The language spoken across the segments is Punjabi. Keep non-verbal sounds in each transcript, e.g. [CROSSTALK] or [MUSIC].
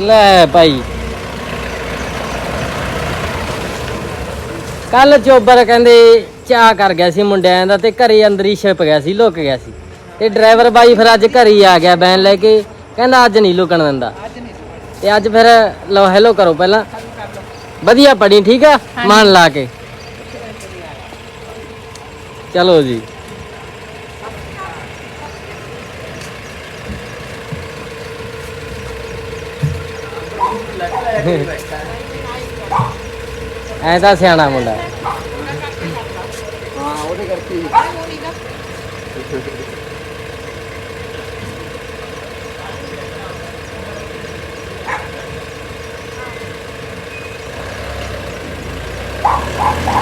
ਲੈ ਭਾਈ। ਕੱਲ ਚੋਬਰ ਕਹਿੰਦੇ ਚਾਹ ਕਰ ਗਿਆ ਸੀ ਮੁੰਡਿਆਂ ਦਾ ਤੇ ਘਰੇ ਅੰਦਰ ਹੀ ਛਿਪ ਗਿਆ ਸੀ ਲੁਕ ਗਿਆ ਸੀ। ਤੇ ਡਰਾਈਵਰ ਬਾਈ ਫਿਰ ਅੱਜ ਘਰੇ ਹੀ ਆ ਗਿਆ ਬੈਨ ਲੈ ਕੇ ਕਹਿੰਦਾ ਅੱਜ ਨਹੀਂ ਲੁਕਣ ਦਿੰਦਾ। ਤੇ ਅੱਜ ਫਿਰ ਲਓ ਹੈਲੋ ਕਰੋ ਪਹਿਲਾਂ। ਵਧੀਆ ਪੜੀ ਠੀਕ ਆ? ਮਨ ਲਾ ਕੇ। ਚਲੋ ਜੀ। ਐ ਤਾਂ ਸਿਆਣਾ ਮੁੰਡਾ ਹੈ। ਹਾਂ ਉਹਦੇ ਕਰਕੇ ਹੀ।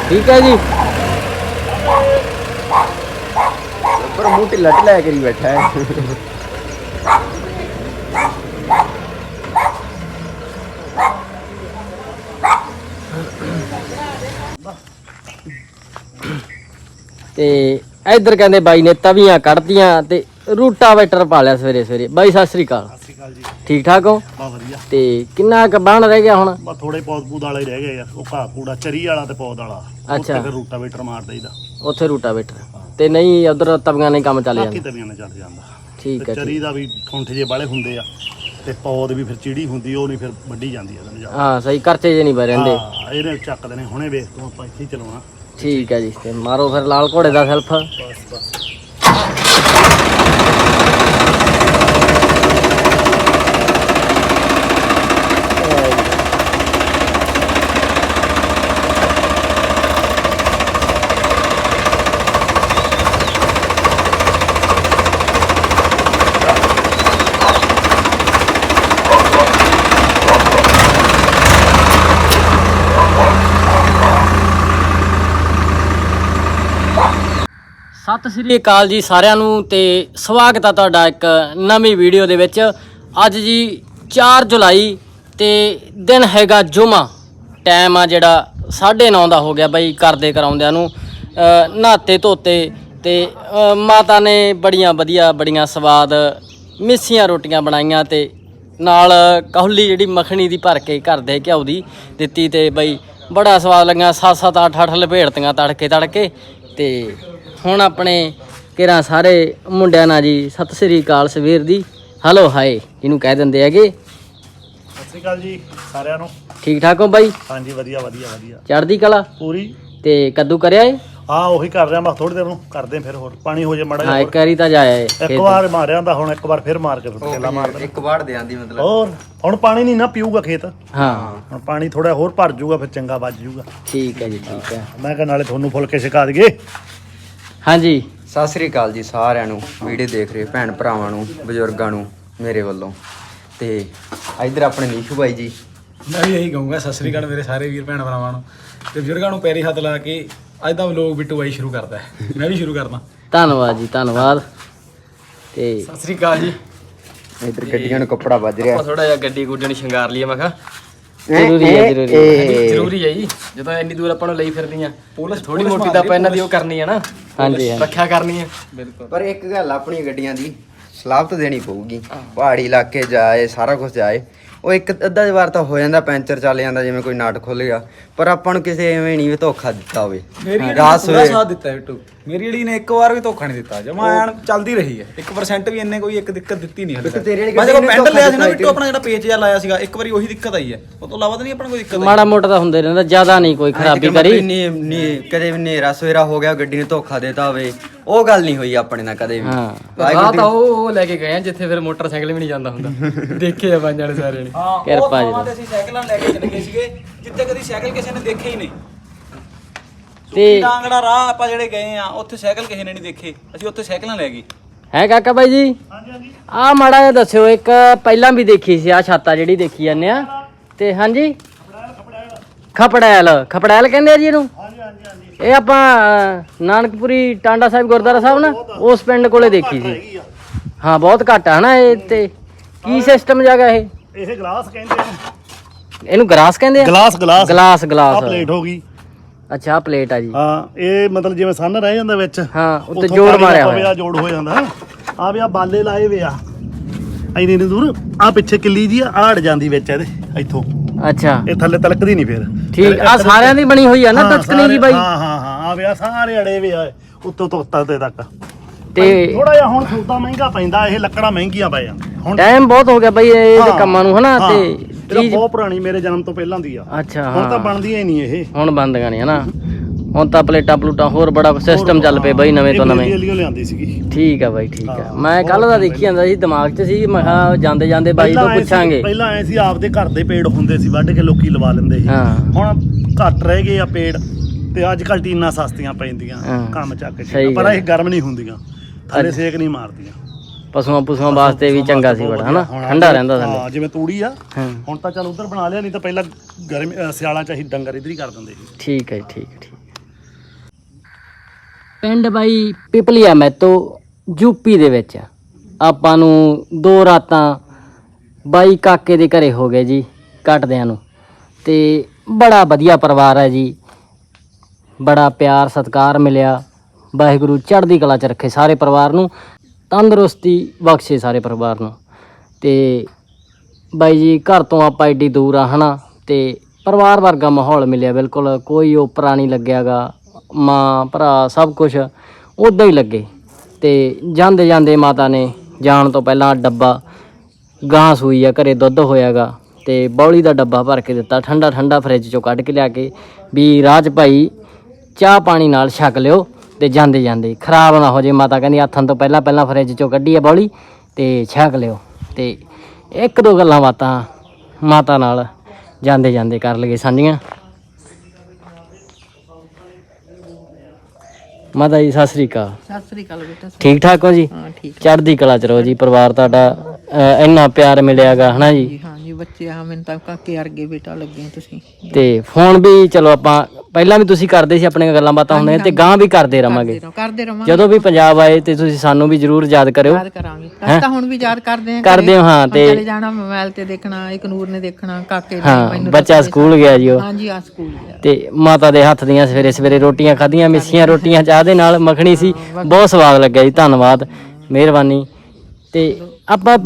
ਠੀਕ ਹੈ ਜੀ ਪਰ ਮੂੰਹ ਢਿੱਲਾ ਢਿੱਲਾ ਕਰੀ ਬੈਠਾ ਹੈ ਤੇ ਇੱਧਰ ਕਹਿੰਦੇ ਬਾਈ ਨੇ ਤਵੀਆਂ ਕੱਢਤੀਆਂ ਤੇ ਰੂਟਾਵੇਟਰ ਪਾ ਲਿਆ ਸਵੇਰੇ ਸਵੇਰੇ। ਬਾਈ ਸਤਿ ਸ੍ਰੀ ਅਕਾਲ। ਸਤਿ ਸ਼੍ਰੀ ਅਕਾਲ ਜੀ। ਠੀਕ ਠਾਕ ਹੋ? ਬਾ ਵਧੀਆ। ਤੇ ਕਿੰਨਾ ਕੁ ਬਾਣ ਰਹਿ ਗਿਆ ਹੁਣ? ਬਾ ਥੋੜੇ ਪੌਦ ਪੂਦ ਵਾਲੇ ਰਹਿ ਗਏ ਆ। ਉਹ ਘਾਹ ਕੂੜਾ ਚਰੀ ਵਾਲਾ ਤੇ ਪੌਦ ਵਾਲਾ। ਅੱਛਾ। ਉੱਥੇ ਫਿਰ ਰੂਟਾਵੇਟਰ ਮਾਰ ਦਈਦਾ। ਉੱਥੇ ਰੂਟਾਵੇਟਰ ਤੇ ਨਹੀਂ ਉਧਰ ਤਵੀਆਂ ਨਹੀਂ ਕੰਮ ਚੱਲ ਬਾਕੀ ਜਾਂਦਾ? ਤਵੀਆਂ ਨਾਲ ਚੱਲ ਜਾਂਦਾ। ਠੀਕ ਤੇ ਹੈ ਚਰੀ ਠੀਕ। ਦਾ ਵੀ ਠੁੰਠ ਜੇ ਬਾਲੇ ਹੁੰਦੇ ਆ ਤੇ ਪੌਦ ਵੀ ਫਿਰ ਚਿੜੀ ਹੁੰਦੀ ਉਹ ਨਹੀਂ ਫਿਰ ਵੱਢੀ ਜਾਂਦੀ ਆ ਹਾਂ ਸਹੀ ਕਰਚੇ ਜੇ ਨਹੀਂ ਬੈ ਰਹਿੰਦੇ। ਹਾਂ ਇਹਨੇ ਚੱਕਦੇ ਨੇ ਹੁਣੇ ਵੇਖ ਤੂੰ ਆਪਾਂ ਇੱਥੇ ਹੀ ਚਲਾਉਣਾ। ਠੀਕ ਹੈ ਜੀ ਤੇ ਮਾਰੋ ਫਿਰ ਲਾਲ ਘੋੜੇ ਦਾ ਸੈਲਫ। ਬਸ ਬਸ। ਸਤਿ ਸ੍ਰੀ ਅਕਾਲ ਜੀ ਸਾਰਿਆਂ ਨੂੰ ਤੇ ਸਵਾਗਤ ਆ ਤੁਹਾਡਾ ਇੱਕ ਨਵੀਂ ਵੀਡੀਓ ਦੇ ਵਿੱਚ। ਅੱਜ ਜੀ 4 ਜੁਲਾਈ ਤੇ ਦਿਨ ਹੈਗਾ ਜੁਮਾ। ਟਾਈਮ ਆ ਜਿਹੜਾ 9:30 ਦਾ ਹੋ ਗਿਆ ਬਈ ਕਰਦੇ ਕਰਾਉਂਦਿਆਂ ਨੂੰ। ਨਹਾਤੇ ਧੋਤੇ ਤੇ ਮਾਤਾ ਨੇ ਬੜੀਆਂ ਵਧੀਆ ਬੜੀਆਂ ਸਵਾਦ ਮਿੱਸੀਆਂ ਰੋਟੀਆਂ ਬਣਾਈਆਂ ਤੇ ਨਾਲ ਕਹੁਲੀ ਜਿਹੜੀ ਮੱਖਣੀ ਦੀ ਭਰ ਕੇ ਘਰ ਦੇ ਘਿਓ ਦੀ ਦਿੱਤੀ ਤੇ ਬਈ ਬੜਾ ਸਵਾਦ ਲੱਗਿਆ ਸੱਤ ਸੱਤ ਅੱਠ ਅੱਠ ਲਪੇੜਤੀਆਂ ਤੜਕੇ ਤੜਕੇ ਤੇ ਹੁਣ ਆਪਣੇ ਕਿਰਾਂ ਸਾਰੇ ਮੁੰਡਿਆਂ ਨਾਲ ਜੀ ਸਤਿ ਸ੍ਰੀ ਅਕਾਲ ਸਵੇਰ ਦੀ। ਹਲੋ ਹਾਏ ਇਹਨੂੰ ਕਹਿ ਦਿੰਦੇ ਹੈਗੇ। ਸਤਿ ਸ਼੍ਰੀ ਅਕਾਲ ਜੀ ਸਾਰਿਆਂ ਨੂੰ। ਠੀਕ ਠਾਕ ਹੋ ਬਾਈ? ਹਾਂਜੀ ਵਧੀਆ ਵਧੀਆ ਵਧੀਆ। ਚੜ੍ਹਦੀ ਕਲਾ? ਪੂਰੀ? ਤੇ ਕੱਦੂ ਕਰਿਆ ਏ? ਹਾਂ ਉਹੀ ਕਰ ਰਿਹਾ ਮੈਂ ਥੋੜੀ ਦੇਰ ਨੂੰ। ਕਰਦੇ ਫਿਰ ਹੋਰ ਪਾਣੀ ਹੋ ਜੇ ਮੜਾ ਹਾਂ ਇੱਕ ਵਾਰੀ ਤਾਂ ਜਾਇਆ ਏ ਇੱਕ ਵਾਰ ਮਾਰਿਆ ਹੁੰਦਾ ਹੁਣ ਇੱਕ ਵਾਰ ਫਿਰ ਮਾਰ ਕੇ ਫਿਰ ਪਹਿਲਾਂ ਮਾਰ ਦੇਣਾ ਇੱਕ ਵਾਰ ਦੇ ਆਂਦੀ ਮਤਲਬ। ਹੋਰ ਹੁਣ ਪਾਣੀ ਨਹੀਂ ਨਾ ਪੀਊਗਾ ਖੇਤ। ਹਾਂ। ਹੁਣ ਪਾਣੀ ਥੋੜਾ ਹੋਰ ਭਰ ਜਾਊਗਾ ਫਿਰ ਚੰਗਾ ਵੱਜ ਜਾਊਗਾ ਠੀਕ ਹੈ ਜੀ ਠੀਕ ਹੈ। ਮੈਂ ਕਿਹਾ ਨਾਲੇ ਤੁਹਾਨੂੰ ਫੁਲਕੇ ਛਕਾ ਦਈਏ। ਹਾਂਜੀ। ਸਤਿ ਸ੍ਰੀ ਅਕਾਲ ਜੀ ਸਾਰਿਆਂ ਨੂੰ ਵੀਡੀਓ ਦੇਖ ਰਹੇ ਭੈਣ ਭਰਾਵਾਂ ਨੂੰ ਬਜ਼ੁਰਗਾਂ ਨੂੰ ਮੇਰੇ ਵੱਲੋਂ। ਤੇ ਇਧਰ ਆਪਣੇ ਨੀਸ਼ੂ ਬਾਈ ਜੀ। ਮੈਂ ਵੀ ਇਹੀ ਕਹੂੰਗਾ ਸਤਿ ਸ੍ਰੀ ਅਕਾਲ ਮੇਰੇ ਸਾਰੇ ਵੀਰ ਭੈਣ ਭਰਾਵਾਂ ਨੂੰ। ਤੇ ਬਜ਼ੁਰਗਾਂ ਨੂੰ ਪੈਰੀ ਹੱਥ ਲਾ ਕੇ ਅੱਜ ਦਾ ਵਲੋਗ ਬਿੱਟੂ ਬਾਈ ਸ਼ੁਰੂ ਕਰਦਾ ਹੈ। ਮੈਂ ਵੀ ਸ਼ੁਰੂ ਕਰਦਾ। ਧੰਨਵਾਦ ਜੀ ਧੰਨਵਾਦ। ਤੇ ਸਤਿ ਸ੍ਰੀ ਅਕਾਲ ਜੀ। ਇਧਰ ਗੱਡੀਆਂ ਨੂੰ ਕੱਪੜਾ ਵੱਜ ਰਿਹਾ। ਥੋੜਾ ਜਿਹਾ ਗੱਡੀ ਗੁੱਡੀ ਨੂੰ ਸ਼ਿੰਗਾਰ ਲਈਏ ਮੈਂ ਕਿਹਾ। ਜ਼ਰੂਰੀ ਹੈ ਜ਼ਰੂਰੀ ਹੈ। ਇਹ- ਜ਼ਰੂਰੀ ਹੈ ਜੀ। ਜਦੋਂ ਇੰਨੀ ਦੂਰ ਆਪਾਂ ਨੂੰ ਲਈ ਫਿਰਦੀਆਂ ਪੁਲਿਸ ਥੋੜੀ ਮੋਟੀ ਤਾਂ ਆਪਾਂ ਇਹਨਾਂ ਦੀ ਉਹ ਕਰਨੀ ਹੈ ਨਾ। ਹਾਂਜੀ ਰੱਖਿਆ ਕਰਨੀ ਹੈ ਬਿਲਕੁਲ। ਪਰ ਇੱਕ ਗੱਲ ਆਪਣੀ ਗੱਡੀਆਂ ਦੀ ਸਲਾਹ ਤਾਂ ਦੇਣੀ ਪਊਗੀ। ਪਹਾੜੀ ਇਲਾਕੇ ਜਾਏ ਸਾਰਾ ਕੁਝ ਜਾਏ। ਉਹ ਇੱਕ ਅੱਧਾ ਵਾਰ ਤਾਂ ਹੋ ਜਾਂਦਾ ਪੈਂਚਰ ਚੱਲ ਜਾਂਦਾ ਜਿਵੇਂ ਕੋਈ ਨਾਟ ਖੁੱਲ ਗਿਆ। ਪਰ ਆਪਾਂ ਨੂੰ ਕਿਸੇ ਐਵੇਂ ਨਹੀਂ ਵੀ ਧੋਖਾ ਦਿੱਤਾ ਹੋਵੇ। ਪੂਰਾ ਸਵੇਰੇ ਸਾਥ ਦਿੱਤਾ ਹੈ ਬਿੱਟੂ ਮੇਰੀ ਜਿਹੜੀ ਨੇ ਇੱਕ ਵਾਰ ਵੀ ਧੋਖਾ ਨਹੀਂ ਦਿੱਤਾ ਜਮਾ ਐਨ ਚੱਲਦੀ ਰਹੀ ਹੈ। 1% ਵੀ ਇੰਨੇ ਕੋਈ ਇੱਕ ਦਿੱਕਤ ਦਿੱਤੀ ਨਹੀਂ ਹਲੇ ਤੇਰੇ ਵਾਲੀ ਮੈਂ ਜਦੋਂ ਪੈਂਡਲ ਲਿਆ ਸੀ ਨਾ ਬਿੱਟੂ ਆਪਣਾ ਜਿਹੜਾ ਪੇਜ ਜਿਹਾ ਲਾਇਆ ਸੀਗਾ ਇੱਕ ਵਾਰੀ ਉਹੀ ਦਿੱਕਤ ਆਈ ਹੈ। ਉਹ ਤੋਂ ਇਲਾਵਾ ਤਾਂ ਨਹੀਂ ਆਪਣਾ ਕੋਈ ਦਿੱਕਤ ਮਾੜਾ ਮੋਟਾ ਤਾਂ ਹੁੰਦੇ ਰਹਿੰਦਾ ਜ਼ਿਆਦਾ ਨਹੀਂ ਕੋਈ ਖਰਾਬੀ ਕਰੀ। ਨਹੀਂ ਨਹੀਂ ਕਦੇ ਵੀ ਨੇਰਾ ਸਵੇਰਾ ਹੋ ਗਿਆ ਗੱਡੀ ਨੂੰ ਧੋਖਾ ਦੇਤਾ ਹੋਵੇ ਉਹ ਗੱਲ ਨਹੀਂ ਹੋਈ ਆਪਣੇ ਨਾਲ ਕਦੇ ਵੀ। ਹਾਂ। ਤਾਂ ਉਹ ਉਹ ਲੈ ਕੇ ਗਏ ਆ ਜਿੱਥੇ ਫਿਰ ਮੋਟਰਸਾਈਕਲ ਵੀ ਨਹੀਂ ਜਾਂਦਾ ਹੁੰਦਾ। [LAUGHS] ਦੇਖੇ ਆ ਪੰਜਾਂ ਨੇ। ਸਾਰੇ ਨੇ ਹਾਂ ਕਿਰਪਾ ਜੀ। ਅਸੀਂ ਸਾਈਕਲਾਂ ਲੈ ਕੇ ਚਲੇ ਗਏ ਸੀਗੇ ਜਿੱਥੇ ਕਦੀ ਸਾਈਕਲ ਕਿਸੇ ਨੇ ਦੇਖੇ ਹੀ ਨਹੀਂ। ਤੇ ਟਾਂਗੜਾ ਰਾਹ ਆਪਾਂ ਜਿਹੜੇ ਗਏ ਆ ਉੱਥੇ ਸਾਈਕਲ ਕਿਸੇ ਨੇ ਨਹੀਂ ਦੇਖੇ। ਅਸੀਂ ਉੱਥੇ ਸਾਈਕਲਾਂ ਲੈ ਗਏ। ਹੈ ਕਾਕਾ ਬਾਈ ਜੀ? ਆ ਮਾੜਾ ਜਿਹਾ ਦੱਸਿਓ ਇੱਕ ਪਹਿਲਾਂ ਵੀ ਦੇਖੀ ਸੀ ਆ ਛਾਤਾ ਜਿਹੜੀ ਦੇਖੀ ਜਾਂਦੇ ਆ। ਤੇ ਹਾਂਜੀ? ਖਪੜੈਲ ਖਪੜੈਲ। ਕਹਿੰਦੇ ਆ ਜੀ ਇਹਨੂੰ? ਇਹ ਆਪਾਂ ਨਾਨਕਪੁਰੀ ਟਾਂਡਾ ਸਾਹਿਬ ਗੁਰਦੁਆਰਾ ਸਾਹਿਬ ਨਾ ਉਸ ਪਿੰਡ ਕੋਲੇ ਦੇਖੀ ਸੀ। ਹਾਂ ਬਹੁਤ ਘੱਟ ਆ ਹਨਾ ਇਹ ਤੇ। ਕੀ ਸਿਸਟਮ ਜਗਾ ਇਹ? ਇਹ ਗਲਾਸ ਕਹਿੰਦੇ ਆ। ਇਹਨੂੰ ਗਲਾਸ ਕਹਿੰਦੇ ਆ? Glass glass. Glass glass. Plate ਹੋ ਗਈ। ਅੱਛਾ ਆਹ ਪਲੇਟ ਆ ਜੀ। ਹਾਂ ਇਹ ਮਤਲਬ ਜਿਵੇਂ ਸੰਨ ਰਹਿ ਜਾਂਦਾ ਵਿੱਚ ਹਾਂ ਉੱਤੇ ਉੱਥੋਂ ਜੋੜ ਪਾਣੀ ਦਾ ਮਾਰਿਆ ਪਵੇ ਹੋਇਆ। ਆ ਜੋੜ ਹੋ ਜਾਂਦਾ। ਆ ਵੀ ਆ ਬਾਲੇ ਲਾਏ ਵੇ ਆ। ਇੰਨੀ ਇੰਨੀ ਦੂਰ ਆ ਪਿੱਛੇ ਕਿੱਲੀ ਜੀ ਆੜ ਜਾਂਦੀ ਵਿੱਚ ਇਹਦੇ ਇੱਥੋਂ। ਅੱਛਾ। ਇਹ ਥੱਲੇ ਤਲਕਦੀ ਨਹੀਂ ਫਿਰ। ਠੀਕ ਆ ਸਾਰਿਆਂ ਦੀ ਬਣੀ ਹੋਈ ਆ ਨਾ ਹਾਂ, ਟਚਕਣੀ ਜੀ ਸਾਰੇ- ਬਾਈ? ਹਾਂ ਹਾਂ ਹਾਂ ਆ ਵਿਆ ਸਾਰੇ ਅੜੇ ਵੀ ਆ ਉੱਤੋਂ ਤੋਂ ਤੇ ਤੱਕ। ਤੇ ਥੋੜਾ ਜਿਹਾ ਹੁਣ ਸੌਦਾ ਮਹਿੰਗਾ ਪੈਂਦਾ ਇਹ ਲੱਕੜਾਂ ਮਹਿੰਗੀਆਂ ਪੈ ਜਾਂਦੀਆਂ ਹੁਣ ਟਾਈਮ ਬਹੁਤ ਹੋ ਗਿਆ ਬਾਈ ਇਹ ਹਾਂ, ਕੰਮਾਂ ਨੂੰ ਹਨਾ ਹਾਂ, ਤੇ ਇਹ ਚੀਜ਼ ਬਹੁਤ ਪੁਰਾਣੀ ਮੇਰੇ ਜਨਮ ਤੋਂ ਪਹਿਲਾਂ ਦੀ ਆ। ਅੱਛਾ ਹੁਣ ਤਾਂ ਹਾਂ। ਬਣਦੀਆਂ ਹੀ ਨਹੀਂ ਇਹ। ਹੁਣ ਬੰਦੀਆਂ ਨਹੀਂ ਹਨਾ। ਹੁਣ ਤਾਂ ਪਲੇਟਾਂ ਪਲੂਟਾਂ ਹੋਰ ਬੜਾ ਸਿਸਟਮ ਚੱਲ ਪਏ ਬਾਈ ਨਵੇਂ ਤੋਂ ਇਹ ਨਵੇਂ। ਵਾਲੀ ਲਿਆਂਦੀ ਸੀਗੀ। ਠੀਕ ਆ ਬਾਈ ਠੀਕ ਆ। ਹਾਂ। ਮੈਂ ਕੱਲ ਦਾ ਦੇਖੀ ਜਾਂਦਾ ਸੀ ਦਿਮਾਗ 'ਚ ਸੀ ਮੈਂ ਕਿਹਾ ਜਾਂਦੇ ਜਾਂਦੇ ਬਾਈ ਤੋਂ ਪਹਿਲਾਂ ਐਂ ਸੀ- ਪੁੱਛਾਂਗੇ। ਪਹਿਲਾਂ ਐ ਸੀ ਆਪਦੇ ਘਰ ਦੇ ਪੇੜ ਹੁੰਦੇ ਸੀ ਵੱਢ ਕੇ ਲੋਕੀ ਲਵਾ ਲੈਂਦੇ ਸੀ। ਹਾਂ। ਹੁਣ ਘੱਟ ਰਹਿ ਗਏ ਆ ਪੇੜ ਤੇ ਅੱਜ ਕੱਲ ਟੀਨਾਂ ਸਸਤੀਆਂ ਪੈਂਦੀਆਂ ਹਾਂ। ਕੰਮ ਚੱਕ ਸਹੀ ਕੇ ਪਰ ਗੱਲ। ਇਹ ਗਰਮ ਨਹੀਂ ਹੁੰਦੀਆਂ ਥੱਲੇ ਸੇਕ ਨਹੀਂ ਮਾਰਦੀਆਂ। ਪਸ਼ੂਆਂ ਪਸ਼ੂਆਂ ਵਾਸਤੇ ਵੀ ਚੰਗਾ ਸੀ ਬੜਾ ਹਨਾ? ਠੰਡਾ ਰਹਿੰਦਾ ਹਾਂ ਥੱਲੇ ਜਿਵੇਂ ਤੂੜੀ ਆ ਹਾਂ। ਹੁਣ ਤਾਂ ਚੱਲ ਉਧਰ ਬਣਾ ਲਿਆ ਨਹੀਂ ਤਾਂ ਪਹਿਲਾਂ ਗਰਮ ਸਿਆਲਾਂ ਚ ਅਸੀਂ ਡੰਗਰ ਇਧਰ ਹੀ ਕਰ ਦਿੰਦੇ ਸੀ। ਠੀਕ ਹੈ ਠੀਕ ਹੈ, ਠੀਕ ਹੈ। ਪਿੰਡ ਬਾਈ ਪਿਪਲੀਆ ਮੈਤੋ ਯੂਪੀ ਦੇ ਵਿੱਚ। ਆਪਾਂ ਨੂੰ ਦੋ ਰਾਤਾਂ ਬਾਈ ਕਾਕੇ ਦੇ ਘਰੇ ਹੋ ਗਏ ਜੀ ਕੱਟਦਿਆਂ ਨੂੰ। ਤੇ ਬੜਾ ਵਧੀਆ ਪਰਿਵਾਰ ਹੈ ਜੀ। ਬੜਾ ਪਿਆਰ ਸਤਿਕਾਰ ਮਿਲਿਆ। ਵਾਹਿਗੁਰੂ ਚੜ੍ਹਦੀ ਕਲਾ ਚ ਰੱਖੇ ਸਾਰੇ ਪਰਿਵਾਰ ਨੂੰ। ਤੰਦਰੁਸਤੀ ਬਖਸ਼ੇ ਸਾਰੇ ਪਰਿਵਾਰ ਨੂੰ। ਤੇ ਬਾਈ ਜੀ, ਘਰ ਤੋਂ ਆਪਾਂ ਐਡੀ ਦੂਰ ਆ, ਹਨਾ? ਤੇ ਪਰਿਵਾਰ ਵਰਗਾ ਮਾਹੌਲ ਮਿਲਿਆ, ਬਿਲਕੁਲ। ਕੋਈ ਓਪਰਾ ਨਹੀਂ ਲੱਗਿਆਗਾ, ਮਾਂ, ਭਰਾ, ਸਭ ਕੁਝ ਉਦਾਂ ਹੀ ਲੱਗੇ। ਤੇ ਜਾਂਦੇ ਜਾਂਦੇ ਮਾਤਾ ਨੇ ਜਾਣ ਤੋਂ ਪਹਿਲਾਂ ਡੱਬਾ ਗਾਂ ਸੂਈ ਆ, ਘਰੇ ਦੁੱਧ ਹੋਇਆਗਾ। ਤੇ ਬੌਲੀ ਦਾ ਡੱਬਾ ਭਰ ਕੇ ਦਿੱਤਾ ਠੰਡਾ ਠੰਡਾ ਫਰਿੱਜ ਚੋਂ ਕੱਢ ਕੇ ਲਿਆ ਕੇ, ਵੀ ਰਾਜ ਭਾਈ, ਚਾਹ ਪਾਣੀ ਨਾਲ ਛਕ ਲਿਓ। ਤੇ ਜਾਂਦੇ ਜਾਂਦੇ ਖਰਾਬ ਨਾ ਹੋ ਜੇ। ਮਾਤਾ ਕਹਿੰਦੀ ਹੱਥਾਂ ਤੋਂ ਪਹਿਲਾਂ ਪਹਿਲਾਂ ਫਰਿੱਜ ਚੋਂ ਕੱਢੀ ਆ ਬੌਲੀ ਤੇ ਛਕ ਲਿਓ। ਤੇ ਇੱਕ ਦੋ ਗੱਲਾਂ ਬਾਤਾਂ ਮਾਤਾ ਨਾਲ ਜਾਂਦੇ ਜਾਂਦੇ ਕਰ ਲਈਏ ਸਾਂਝੀਆਂ। ਮਾਤਾ ਜੀ ਸਤਿ ਸ੍ਰੀ ਅਕਾਲ। ਸਤਿ ਸ੍ਰੀ ਅਕਾਲ ਬੇਟਾ ਠੀਕ ਠਾਕ ਹੋ ਜੀ? ਹਾਂ ਠੀਕ। ਚੜ੍ਹਦੀ ਕਲਾ ਚ ਰਹੋ ਜੀ ਪਰਿਵਾਰ ਤੁਹਾਡਾ ਅਹ, ਇੰਨਾ ਪਿਆਰ ਮਿਲਿਆਗਾ ਹਨਾ ਜੀ? ਜੀ ਹਾਂ ਜੀ ਬੱਚੇ ਆ ਮੈਨੂੰ ਤਾਂ ਕਾਕੇ ਵਰਗੇ ਬੇਟਾ ਲੱਗੇ ਤੁਸੀਂ। ਤੇ ਫੋਨ ਵੀ ਚਲੋ ਆਪਾਂ ਪਹਿਲਾਂ ਵੀ ਤੁਸੀਂ ਕਰਦੇ ਸੀ ਆਪਣੀਆਂ ਗੱਲਾਂ ਬਾਤਾਂ ਹੁੰਦੀਆਂ ਤੇ ਗਾਂ ਵੀ ਕਰਦੇ ਰਵਾਂਗੇ। ਕਰਦੇ ਜਦੋਂ ਵੀ ਪੰਜਾਬ ਆਏ ਤੇ ਤੁਸੀਂ ਸਾਨੂੰ ਵੀ ਜਰੂਰ ਯਾਦ ਕਰਿਓ। ਯਾਦ ਕਰਾਂਗੇ। ਤਾਂ ਹੁਣ ਵੀ ਯਾਦ ਕਰਦੇ ਆਂ ਕਰਦੇ ਹੋ, ਹਾਂ, ਤੇ- ਚਲੇ ਜਾਣਾ ਮੋਬਾਈਲ ਤੇ ਦੇਖਣਾ ਇੱਕ ਨੂਰ ਨੇ ਦੇਖਣਾ ਕਾਕੇ ਨੇ ਮੈਨੂੰ ਬੱਚਾ। ਸਕੂਲ ਗਿਆ ਜੀ ਉਹ। ਹਾਂ ਜੀ ਆ ਸਕੂਲ ਗਿਆ। ਤੇ ਮਾਤਾ ਦੇ ਹੱਥ ਦੀਆਂ ਸਵੇਰੇ ਸਵੇਰੇ ਰੋਟੀਆਂ ਖਾਧੀਆਂ ਮਿੱਸੀਆਂ ਰੋਟੀਆਂ ਚਾਹ ਦੇ ਨਾਲ ਮੱਖਣੀ ਸੀ। ਬਹੁਤ ਸਵਾਦ ਲੱਗਿਆ ਜੀ ਧੰਨਵਾਦ ਮਿਹਰਬਾਨੀ। ਤੇ ਆਪਾਂ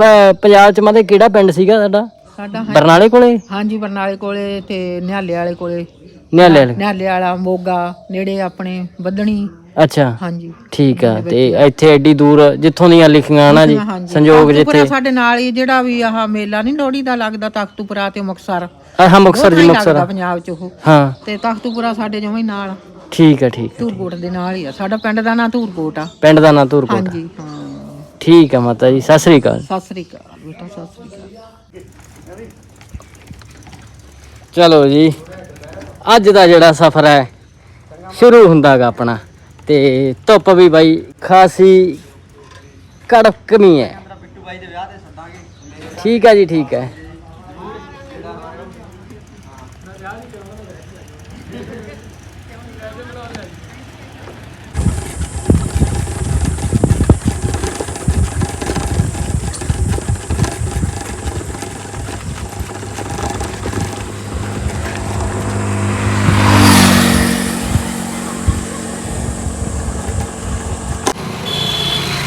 ਪੰਜਾਬ ਚ ਮਾਤੇ ਕਿਹੜਾ ਪਿੰਡ ਸੀਗਾ ਤੁਹਾਡਾ? ਸਾਡਾ ਹੈ। ਬਰਨਾਲੇ ਕੋਲੇ? ਹਾਂ ਜੀ ਬਰਨਾਲੇ ਕੋਲੇ ਤੇ ਨਿਹਾਲੇ ਵਾਲੇ ਕੋਲੇ। ਵਾਲੇ? ਨਿਹਾਲੇ ਵਾਲਾ ਮੋਗਾ ਨੇੜੇ ਆਪਣੇ ਬੱਦਣੀ ਅੱਛਾ। ਹਾਂ ਜੀ ਠੀਕ ਆ ਤੇ ਇੱਥੇ ਐਡੀ ਦੂਰ ਜਿੱਥੋਂ ਦੀਆਂ ਲਿਖੀਆਂ ਨਾ ਜੀ ਹਾਂਜੀ। ਸੰਜੋਗ ਜਿੱਥੇ। ਸਾਡੇ ਨਾਲ ਹੀ ਜਿਹੜਾ ਵੀ ਆਹ ਮੇਲਾ ਨਹੀਂ ਲੋਹੜੀ ਦਾ ਲੱਗਦਾ ਤਖਤੂਪੁਰਾ ਤੇ ਮੁਕਸਰ ਆਹ ਮੁਕਸਰ ਜੀ ਮੁਕਸਰ ਲੱਗਦਾ ਪੰਜਾਬ ਚ ਉਹ। ਹਾਂ। ਤੇ ਤਖਤੂਪੁਰਾ ਸਾਡੇ ਹੀ ਨਾਲ। ਠੀਕ ਆ ਠੀਕ ਆ ਧੂਰਕੋਟ ਦੇ ਨਾਲ ਹੀ ਆ। ਸਾਡਾ ਪਿੰਡ ਦਾ ਨਾਂ ਧੂਰਕੋਟ ਆ। ਪਿੰਡ ਦਾ ਨਾਂ ਧੂਰਕੋਟ ਹਾਂਜੀ ਹਾਂ। ਠੀਕ ਆ ਮਾਤਾ ਜੀ ਸਤਿ ਸ੍ਰੀ ਅਕਾਲ। ਸਤਿ ਸ੍ਰੀ ਅਕਾਲ ਬੇਟਾ ਸਤਿ ਸ੍ਰੀ ਅਕਾਲ। ਚਲੋ ਜੀ, ਅੱਜ ਦਾ ਜਿਹੜਾ ਸਫ਼ਰ ਹੈ, ਸ਼ੁਰੂ ਹੁੰਦਾਗਾ ਆਪਣਾ। ਤੇ ਧੁੱਪ ਵੀ ਬਾਈ ਖਾਸੀ ਕੜਕਵੀਂ ਹੈ। ਠੀਕ ਹੈ ਜੀ, ਠੀਕ ਹੈ।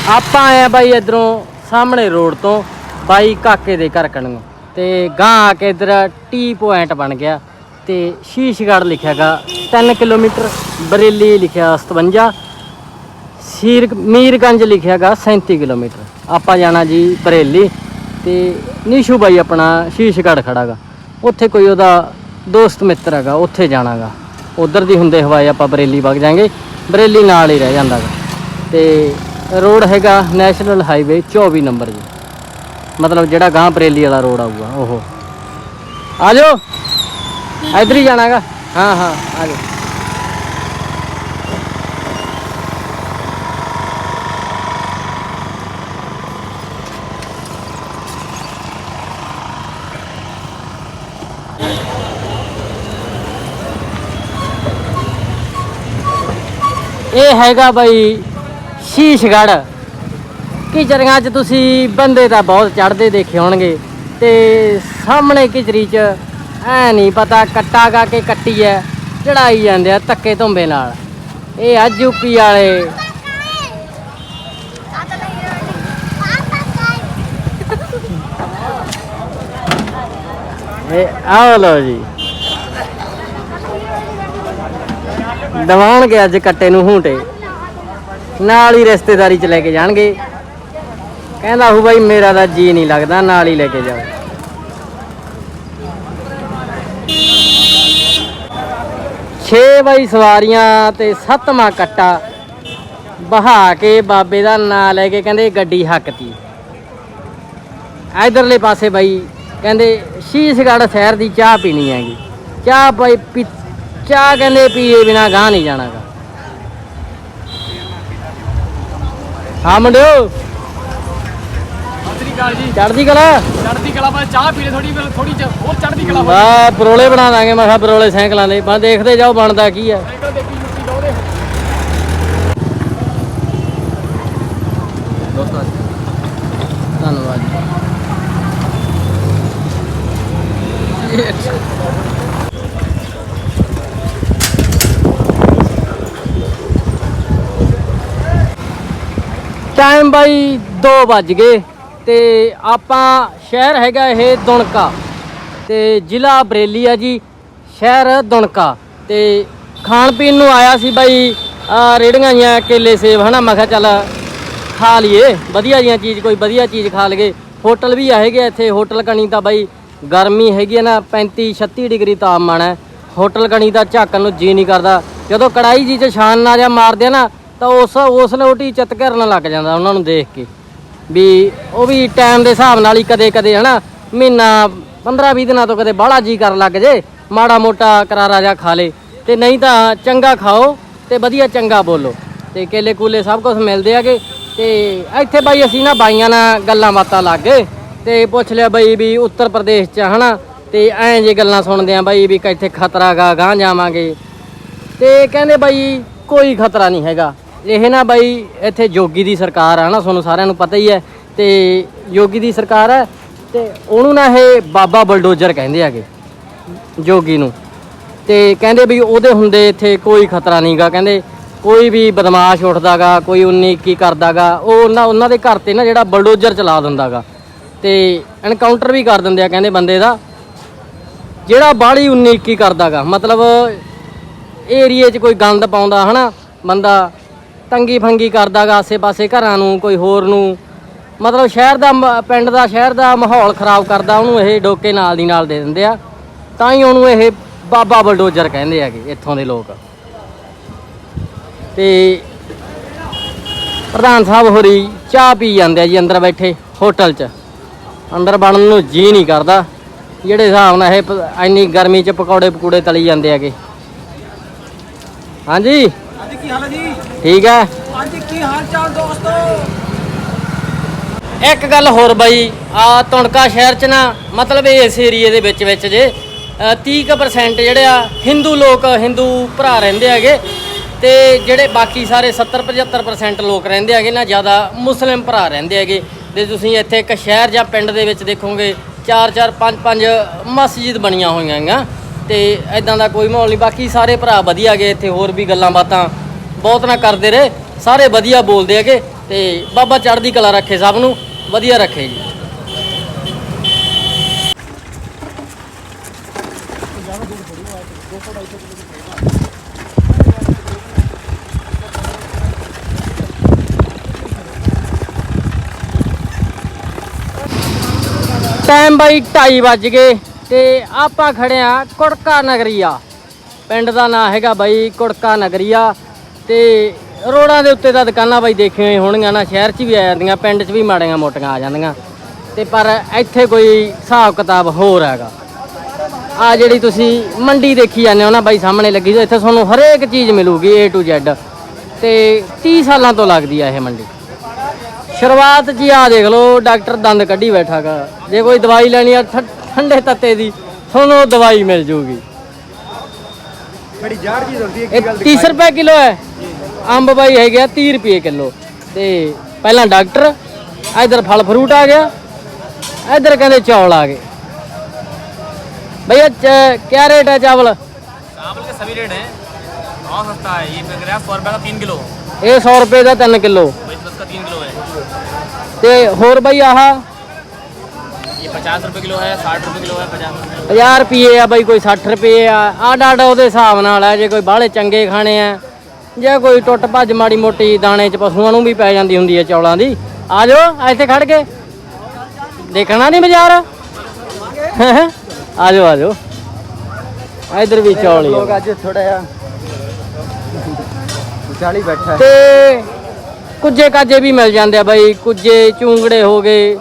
ਆਪਾਂ ਆਏ ਆ ਬਾਈ ਇਧਰੋਂ ਸਾਹਮਣੇ ਰੋਡ ਤੋਂ, ਬਾਈ ਕਾਕੇ ਦੇ ਘਰ ਕਣੀਓ ਤੇ ਗਾਂ ਆ ਕੇ ਇਧਰ ਟੀ ਪੁਆਇੰਟ ਬਣ ਗਿਆ। ਤੇ ਸ਼ੀਸ਼ਗੜ੍ਹ ਲਿਖਿਆਗਾ 3 ਕਿਲੋਮੀਟਰ, ਬਰੇਲੀ ਲਿਖਿਆ 57 ਸੀਰ ਮੀਰਗੰਜ ਲਿਖਿਆਗਾ 37 ਕਿਲੋਮੀਟਰ। ਆਪਾਂ ਜਾਣਾ ਜੀ ਬਰੇਲੀ। ਤੇ ਨੀਸ਼ੂ ਬਾਈ ਆਪਣਾ ਸ਼ੀਸ਼ਗੜ੍ਹ ਖੜਾਗਾ ਉੱਥੇ ਕੋਈ ਉਹਦਾ ਦੋਸਤ ਮਿੱਤਰ ਹੈਗਾ, ਉੱਥੇ ਜਾਣਾਗਾ ਉਧਰ ਦੀ ਹੁੰਦੇ ਹਵਾਏ ਆਪਾਂ ਬਰੇਲੀ ਵਗ ਜਾਾਂਗੇ। ਬਰੇਲੀ ਨਾਲ ਹੀ ਰਹਿ ਜਾਂਦਾਗਾ ਤੇ ਰੋਡ ਹੈਗਾ ਨੈਸ਼ਨਲ ਹਾਈਵੇ 24 ਨੰਬਰ ਜੀ। ਮਤਲਬ ਜਿਹੜਾ ਗਾਂ ਬਰੇਲੀ ਵਾਲਾ ਰੋਡ ਆਊਗਾ, ਉਹ। ਆ ਜਾਓ ਇਧਰ ਹੀ ਜਾਣਾਗਾ। ਹਾਂ ਹਾਂ ਆ ਜਾਓ ਇਹ ਹੈਗਾ ਬਾਈ ਸ਼ੀਸ਼ਗੜ੍ਹ। ਕਿਚਰੀਆਂ 'ਚ ਤੁਸੀਂ ਬੰਦੇ ਤਾਂ ਬਹੁਤ ਚੜਦੇ ਦੇਖੇ ਹੋਣਗੇ ਤੇ ਸਾਹਮਣੇ ਕਿਚਰੀ 'ਚ ਐ ਨਹੀਂ ਪਤਾ ਕੱਟਾ ਗਾ ਕੇ ਕੱਟੀ ਐ, ਚੜਾਈ ਜਾਂਦੇ ਆ ਧੱਕੇ ਧੁੰਬੇ ਨਾਲ। ਇਹ ਆ ਯੂਪੀ ਵਾਲੇ। ਇਹ ਆਹ ਲਓ ਜੀ। ਦਵਾਉਣਗੇ ਅੱਜ ਕੱਟੇ ਨੂੰ ਹੂੰਟੇ। ਨਾਲ ਹੀ ਰਿਸ਼ਤੇਦਾਰੀ ਚ ਲੈ ਕੇ ਜਾਣਗੇ। ਕਹਿੰਦਾ ਹੂ ਬਾਈ, ਮੇਰਾ ਤਾਂ ਜੀ ਨਹੀਂ ਲੱਗਦਾ, ਨਾਲ ਹੀ ਲੈ ਕੇ ਜਾਓ। ਛੇ ਬਾਈ ਸਵਾਰੀਆਂ ਤੇ ਸੱਤਵਾਂ ਕੱਟਾ ਬਹਾ ਕੇ ਬਾਬੇ ਦਾ ਨਾਂ ਲੈ ਕੇ ਕਹਿੰਦੇ ਗੱਡੀ ਹੱਕਤੀ। ਇਧਰਲੇ ਪਾਸੇ ਬਾਈ ਕਹਿੰਦੇ ਸ਼ੀਸ਼ਗੜ੍ਹ ਸ਼ਹਿਰ ਦੀ ਚਾਹ ਪੀਣੀ ਹੈਗੀ। ਚਾਹ ਬਾਈ ਪੀ ਚਾਹ ਕਹਿੰਦੇ ਪੀਏ ਬਿਨਾ ਗਾਹ ਨਹੀਂ ਜਾਣਾਗਾ। ਹਾਂ ਮੁੰਡਿਓ। ਸ੍ਰੀ ਅਕਾਲ ਜੀ। ਚੜਦੀ ਕਲਾ? ਚੜ੍ਹਦੀ ਕਲਾ ਮੈਂ ਚਾਹ ਪੀ ਲੈ ਥੋੜੀ ਥੋੜੀ ਹੋਰ ਚੜ੍ਹਦੀ ਕਲਾ ਬਾ ਪਰੋਲੇ ਬਣਾ ਦਾਂਗੇ ਮੈਂ ਕਿਹਾ ਪਰੋਲੇ ਸਾਈਕਲਾਂ ਦੇ। ਬਾ ਦੇਖਦੇ ਜਾਓ ਬਣਦਾ ਕੀ ਆ। ਸਾਈਕਲ ਦੇਖੀ ਜੁੱਤੀ ਧੰਨਵਾਦ ਜੀ। ਟਾਈਮ ਬਾਈ 2 ਵੱਜ ਗਏ ਤੇ ਆਪਾਂ ਸ਼ਹਿਰ ਹੈਗਾ ਇਹ ਦੁਣਕਾ ਤੇ ਜ਼ਿਲ੍ਹਾ ਬਰੇਲੀ ਆ ਜੀ, ਸ਼ਹਿਰ ਦੁਣਕਾ ਤੇ ਖਾਣ ਪੀਣ ਨੂੰ ਆਇਆ ਸੀ ਬਾਈ, ਆ ਰੇੜੀਆਂ ਜਾਂ ਕੇਲੇ ਸੇਬ, ਹਨਾ? ਮੈਂ ਕਿਹਾ ਚੱਲ ਖਾ ਲਈਏ। ਵਧੀਆ ਜੀਆਂ ਚੀਜ਼, ਕੋਈ ਵਧੀਆ ਚੀਜ਼ ਖਾ ਲਈਏ। ਹੋਟਲ ਵੀ ਹੈਗੇ ਇੱਥੇ, ਹੋਟਲ ਕਣੀ ਤਾਂ ਬਾਈ ਗਰਮੀ ਹੈਗੀ ਆ ਨਾ 35 36 ਡਿਗਰੀ ਤਾਪਮਾਨ ਹੈ। ਹੋਟਲ ਕਣੀ ਦਾ ਝਾਕਣ ਨੂੰ ਜੀ ਨਹੀਂ ਕਰਦਾ। ਜਦੋਂ ਕੜਾਈ ਜੀ ਚ ਛਾਨ ਨਾ ਜਾਂ ਮਾਰਦੇ ਆ ਨਾ ਤਾਂ ਉਸ ਉਸ ਲੋਟੀ ਚਿੱਤ ਕਰਨ ਲੱਗ ਜਾਂਦਾ ਉਹਨਾਂ ਨੂੰ ਦੇਖ ਕੇ। ਵੀ ਉਹ ਵੀ ਟਾਈਮ ਦੇ ਹਿਸਾਬ ਨਾਲ ਹੀ ਕਦੇ ਕਦੇ ਹਨਾ, ਮਹੀਨਾ 15 20 ਦਿਨਾਂ ਤੋਂ ਕਦੇ ਬਾਹਲਾ ਜੀ ਕਰਨ ਲੱਗ ਜੇ, ਮਾੜਾ ਮੋਟਾ ਕਰਾਰਾ ਜਾ ਖਾ ਲੇ। ਤੇ ਨਹੀਂ ਤਾਂ ਚੰਗਾ ਖਾਓ ਤੇ ਵਧੀਆ ਚੰਗਾ ਬੋਲੋ। ਤੇ ਕੇਲੇ ਕੂਲੇ ਸਭ ਕੁਝ ਮਿਲਦੇ ਆਗੇ ਤੇ ਇੱਥੇ ਬਾਈ ਅਸੀਂ ਨਾ ਬਾਈਆਂ ਨਾਲ ਗੱਲਾਂ ਬਾਤਾਂ ਲੱਗ ਗਏ। ਤੇ ਪੁੱਛ ਲਿਆ ਬਾਈ ਵੀ ਉੱਤਰ ਪ੍ਰਦੇਸ਼ ਚ ਹਨਾ। ਤੇ ਐਂ ਜੇ ਗੱਲਾਂ ਸੁਣਦੇ ਆ ਬਾਈ ਵੀ ਕਿੱਥੇ ਖਤਰਾ ਗਾ ਗਾਂ ਜਾਵਾਂਗੇ। ਤੇ ਕਹਿੰਦੇ ਬਾਈ ਕੋਈ ਖਤਰਾ ਨਹੀਂ ਹੈਗਾ। ਇਹ ਨਾ ਬਾਈ, ਇੱਥੇ ਜੋਗੀ ਦੀ ਸਰਕਾਰ ਆ ਨਾ, ਤੁਹਾਨੂੰ ਸਾਰਿਆਂ ਨੂੰ ਪਤਾ ਹੀ ਹੈ। ਤੇ ਜੋਗੀ ਦੀ ਸਰਕਾਰ ਹੈ ਤੇ ਉਹਨੂੰ ਨਾ ਇਹ ਬਾਬਾ ਬਲਡੋਜ਼ਰ ਕਹਿੰਦੇ ਆਗੇ ਜੋਗੀ ਨੂੰ। ਤੇ ਕਹਿੰਦੇ ਵੀ ਉਹਦੇ ਹੁੰਦੇ ਇੱਥੇ ਕੋਈ ਖਤਰਾ ਨਹੀਂਗਾ ਕਹਿੰਦੇ ਕੋਈ ਵੀ ਬਦਮਾਸ਼ ਉੱਠਦਾਗਾ ਕੋਈ 19 21 ਕਰਦਾਗਾ ਉਹ ਉਹਨਾਂ ਉਹਨਾਂ ਦੇ ਘਰ ਤੇ ਨਾ ਜਿਹੜਾ ਬਲਡੋਜ਼ਰ ਚਲਾ ਦਿੰਦਾਗਾ ਤੇ ਐਨਕਾਊਂਟਰ ਵੀ ਕਰ ਦਿੰਦੇ ਆ ਕਹਿੰਦੇ ਬੰਦੇ ਦਾ। ਜਿਹੜਾ ਬਾਹਲੀ 19 21 ਕਰਦਾਗਾ ਮਤਲਬ ਏਰੀਏ 'ਚ ਕੋਈ ਗੰਦ ਪਾਉਂਦਾ ਹਨਾ, ਬੰਦਾ ਤੰਗੀ ਫੰਗੀ ਕਰਦਾਗਾ ਆਸੇ-ਪਾਸੇ ਘਰਾਂ ਨੂੰ, ਕੋਈ ਹੋਰ ਨੂੰ। ਮਤਲਬ ਸ਼ਹਿਰ ਦਾ ਮ- ਪਿੰਡ ਦਾ, ਸ਼ਹਿਰ ਦਾ ਮਾਹੌਲ ਖਰਾਬ ਕਰਦਾ, ਉਹਨੂੰ ਇਹ ਡੋਕੇ ਨਾਲ ਦੀ ਨਾਲ ਦੇ ਦਿੰਦੇ ਆ। ਤਾਂ ਹੀ ਉਹਨੂੰ ਇਹ ਬਾਬਾ ਬਲਡੋਜ਼ਰ ਕਹਿੰਦੇ ਹੈਗੇ, ਇੱਥੋਂ ਦੇ ਲੋਕ। ਤੇ ਪ੍ਰਧਾਨ ਸਾਹਿਬ ਹੋਰੀ ਚਾਹ ਪੀ ਜਾਂਦੇ ਆ ਜੀ ਅੰਦਰ ਬੈਠੇ, ਹੋਟਲ 'ਚ। ਅੰਦਰ ਬਣਨ ਨੂੰ ਜੀ ਨਹੀਂ ਕਰਦਾ। ਜਿਹੜੇ ਹਿਸਾਬ ਨਾਲ ਇਹ ਪ- ਇੰਨੀ ਗਰਮੀ 'ਚ ਪਕੌੜੇ ਪਕੂੜੇ ਤਲੀ ਜਾਂਦੇ ਹੈਗੇ। ਹਾਂਜੀ? ਹਾਂਜੀ, ਕੀ ਹਾਲ ਹੈ ਜੀ? ਠੀਕ ਹੈ? ਹਾਂਜੀ ਕੀ ਹਾਲ ਚਾਲ ਦੋਸਤੋ? ਇੱਕ ਗੱਲ ਹੋਰ ਬਾਈ ਆ ਤੁਣਕਾ ਸ਼ਹਿਰ 'ਚ ਨਾ ਮਤਲਬ ਇਸ ਏਰੀਏ ਦੇ ਵਿੱਚ ਵਿੱਚ ਜੇ ਅ, 30% ਜਿਹੜੇ ਆ ਹਿੰਦੂ ਲੋਕ ਹਿੰਦੂ ਭਰਾ ਰਹਿੰਦੇ ਹੈਗੇ ਤੇ ਜਿਹੜੇ ਬਾਕੀ ਸਾਰੇ 70 75% ਲੋਕ ਰਹਿੰਦੇ ਹੈਗੇ ਨਾ ਜ਼ਿਆਦਾ ਮੁਸਲਿਮ ਭਰਾ ਰਹਿੰਦੇ ਹੈਗੇ ਤੇ ਤੁਸੀਂ ਇੱਥੇ ਇੱਕ ਸ਼ਹਿਰ ਜਾਂ ਪਿੰਡ ਦੇ ਵਿੱਚ ਦੇਖੋਗੇ 4 4 5 5 ਮਸਜਿਦ ਬਣੀਆਂ ਹੋਈਆਂ ਹੈਗੀਆਂ ਤੇ ਐਦਾਂ ਦਾ ਕੋਈ ਮਾਹੌਲ ਨਹੀਂ ਬਾਕੀ ਸਾਰੇ ਭਰਾ ਵਧੀਆ ਗਏ ਇੱਥੇ ਹੋਰ ਵੀ ਗੱਲਾਂ ਬਾਤਾਂ ਬਹੁਤ ਨਾ ਕਰਦੇ ਰਹੇ, ਸਾਰੇ ਵਧੀਆ ਬੋਲਦੇ ਹੈਗੇ ਤੇ ਬਾਬਾ ਚੜ੍ਹਦੀ ਕਲਾ ਰੱਖੇ ਸਭ ਨੂੰ, ਵਧੀਆ ਰੱਖੇ ਜੀ। ਟਾਈਮ ਬਾਈ 2:30 ਵੱਜ ਗਏ ਤੇ ਆਪਾਂ ਖੜੇ ਆ ਕੁੜਕਾ ਨਗਰੀਆ। ਪਿੰਡ ਦਾ ਨਾਂ ਹੈਗਾ ਬਾਈ ਕੁੜਕਾ ਨਗਰੀਆ। ਤੇ ਰੋਡਾਂ ਦੇ ਉੱਤੇ ਤਾਂ ਦੁਕਾਨਾਂ ਬਾਈ ਦੇਖੀਆਂ ਹੀ ਹੋਣਗੀਆਂ ਨਾ ਸ਼ਹਿਰ 'ਚ ਵੀ ਆ ਜਾਂਦੀਆਂ ਪਿੰਡ 'ਚ ਵੀ ਮਾੜੀਆਂ ਮੋਟੀਆਂ ਆ ਜਾਂਦੀਆਂ। ਤੇ ਪਰ ਇੱਥੇ ਕੋਈ ਹਿਸਾਬ ਕਿਤਾਬ ਹੋਰ ਹੈਗਾ। ਆ ਜਿਹੜੀ ਤੁਸੀਂ ਮੰਡੀ ਦੇਖੀ ਜਾਂਦੇ ਹੋ ਨਾ ਬਾਈ ਸਾਹਮਣੇ ਲੱਗੀ ਹੋਈ, ਇੱਥੇ ਤੁਹਾਨੂੰ ਹਰੇਕ ਚੀਜ਼ ਮਿਲੂਗੀ A to Z ਤੇ 30 ਸਾਲਾਂ ਤੋਂ ਲੱਗਦੀ ਆ ਇਹ ਮੰਡੀ। ਸ਼ੁਰੂਆਤ ਜੀ ਆ ਦੇਖ ਲਓ ਡਾਕਟਰ ਦੰਦ ਕੱਢੀ ਬੈਠਾਗਾ ਜੇ ਕੋਈ ਦਵਾਈ ਲੈਣੀ ਆ ਠ- ਠੰਡੇ ਤੱਤੇ ਦੀ ਤੁਹਾਨੂੰ ਉਹ ਦਵਾਈ ਮਿਲ ਜੂਗੀ। ਬੜੀ ਜ਼ਾਹਰ ਜੀ ਹੁੰਦੀ ਹੈ ਇਹ 30 ਰੁਪਏ ਕਿਲੋ ਹੈ ਅੰਬ ਬਾਈ ਹੈ ਗਿਆ 30 ਰੁਪਏ ਕਿਲੋ ਤੇ ਪਹਿਲਾਂ ਡਾਕਟਰ ਇਧਰ ਫਲ ਫਰੂਟ ਆ ਗਿਆ ਇਧਰ ਕਹਿੰਦੇ ਚੌਲ ਆ ਗਏ भैया क्या रेट है चावल चावल के सभी रेट हैं बहुत सस्ता है ये बिक रहा है सौ रुपये का तीन किलो ये सौ रुपये का तीन किलो का तीन किलो है ते होर भाई आहा 50 ਰੁਪਏ ਕਿਲੋ ਹੈ 60 ਰੁਪਏ ਕਿਲੋ ਹੈ 50 ਰੁਪਏ 50 ਰੁਪਏ ਆ ਬਾਈ ਕੋਈ 60 ਰੁਪਏ ਆ ਆਡਾ ਆਡਾ ਉਹਦੇ ਹਿਸਾਬ ਨਾਲ ਆ ਜੇ ਕੋਈ ਬਾਹਲੇ ਚੰਗੇ ਖਾਣੇ ਆ ਜੇ ਕੋਈ ਟੁੱਟ ਭੱਜ ਮਾੜੀ ਮੋਟੀ ਦਾਣੇ ਚ ਪਸ਼ੂਆਂ ਨੂੰ ਵੀ ਪੈ ਜਾਂਦੀ ਹੁੰਦੀ ਹੈ ਚੌਲਾਂ ਦੀ ਆ ਜਾਓ ਇੱਥੇ ਖੜ ਕੇ ਦੇਖਣਾ ਨਹੀਂ ਬਾਜ਼ਾਰ ਆ ਜਾਓ ਆ ਜਾਓ ਇਧਰ ਵੀ ਚੌਲ ਹੀ ਲੋਕ ਅੱਜ ਥੋੜਾ ਜਿਹਾ ਚਾਲੀ ਬੈਠਾ ਤੇ ਕੁਝੇ ਕਾਜੇ ਵੀ ਮਿਲ ਜਾਂਦੇ ਆ ਬਾਈ ਕੁਝੇ ਚੂੰਗੜੇ ਹੋ ਗਏ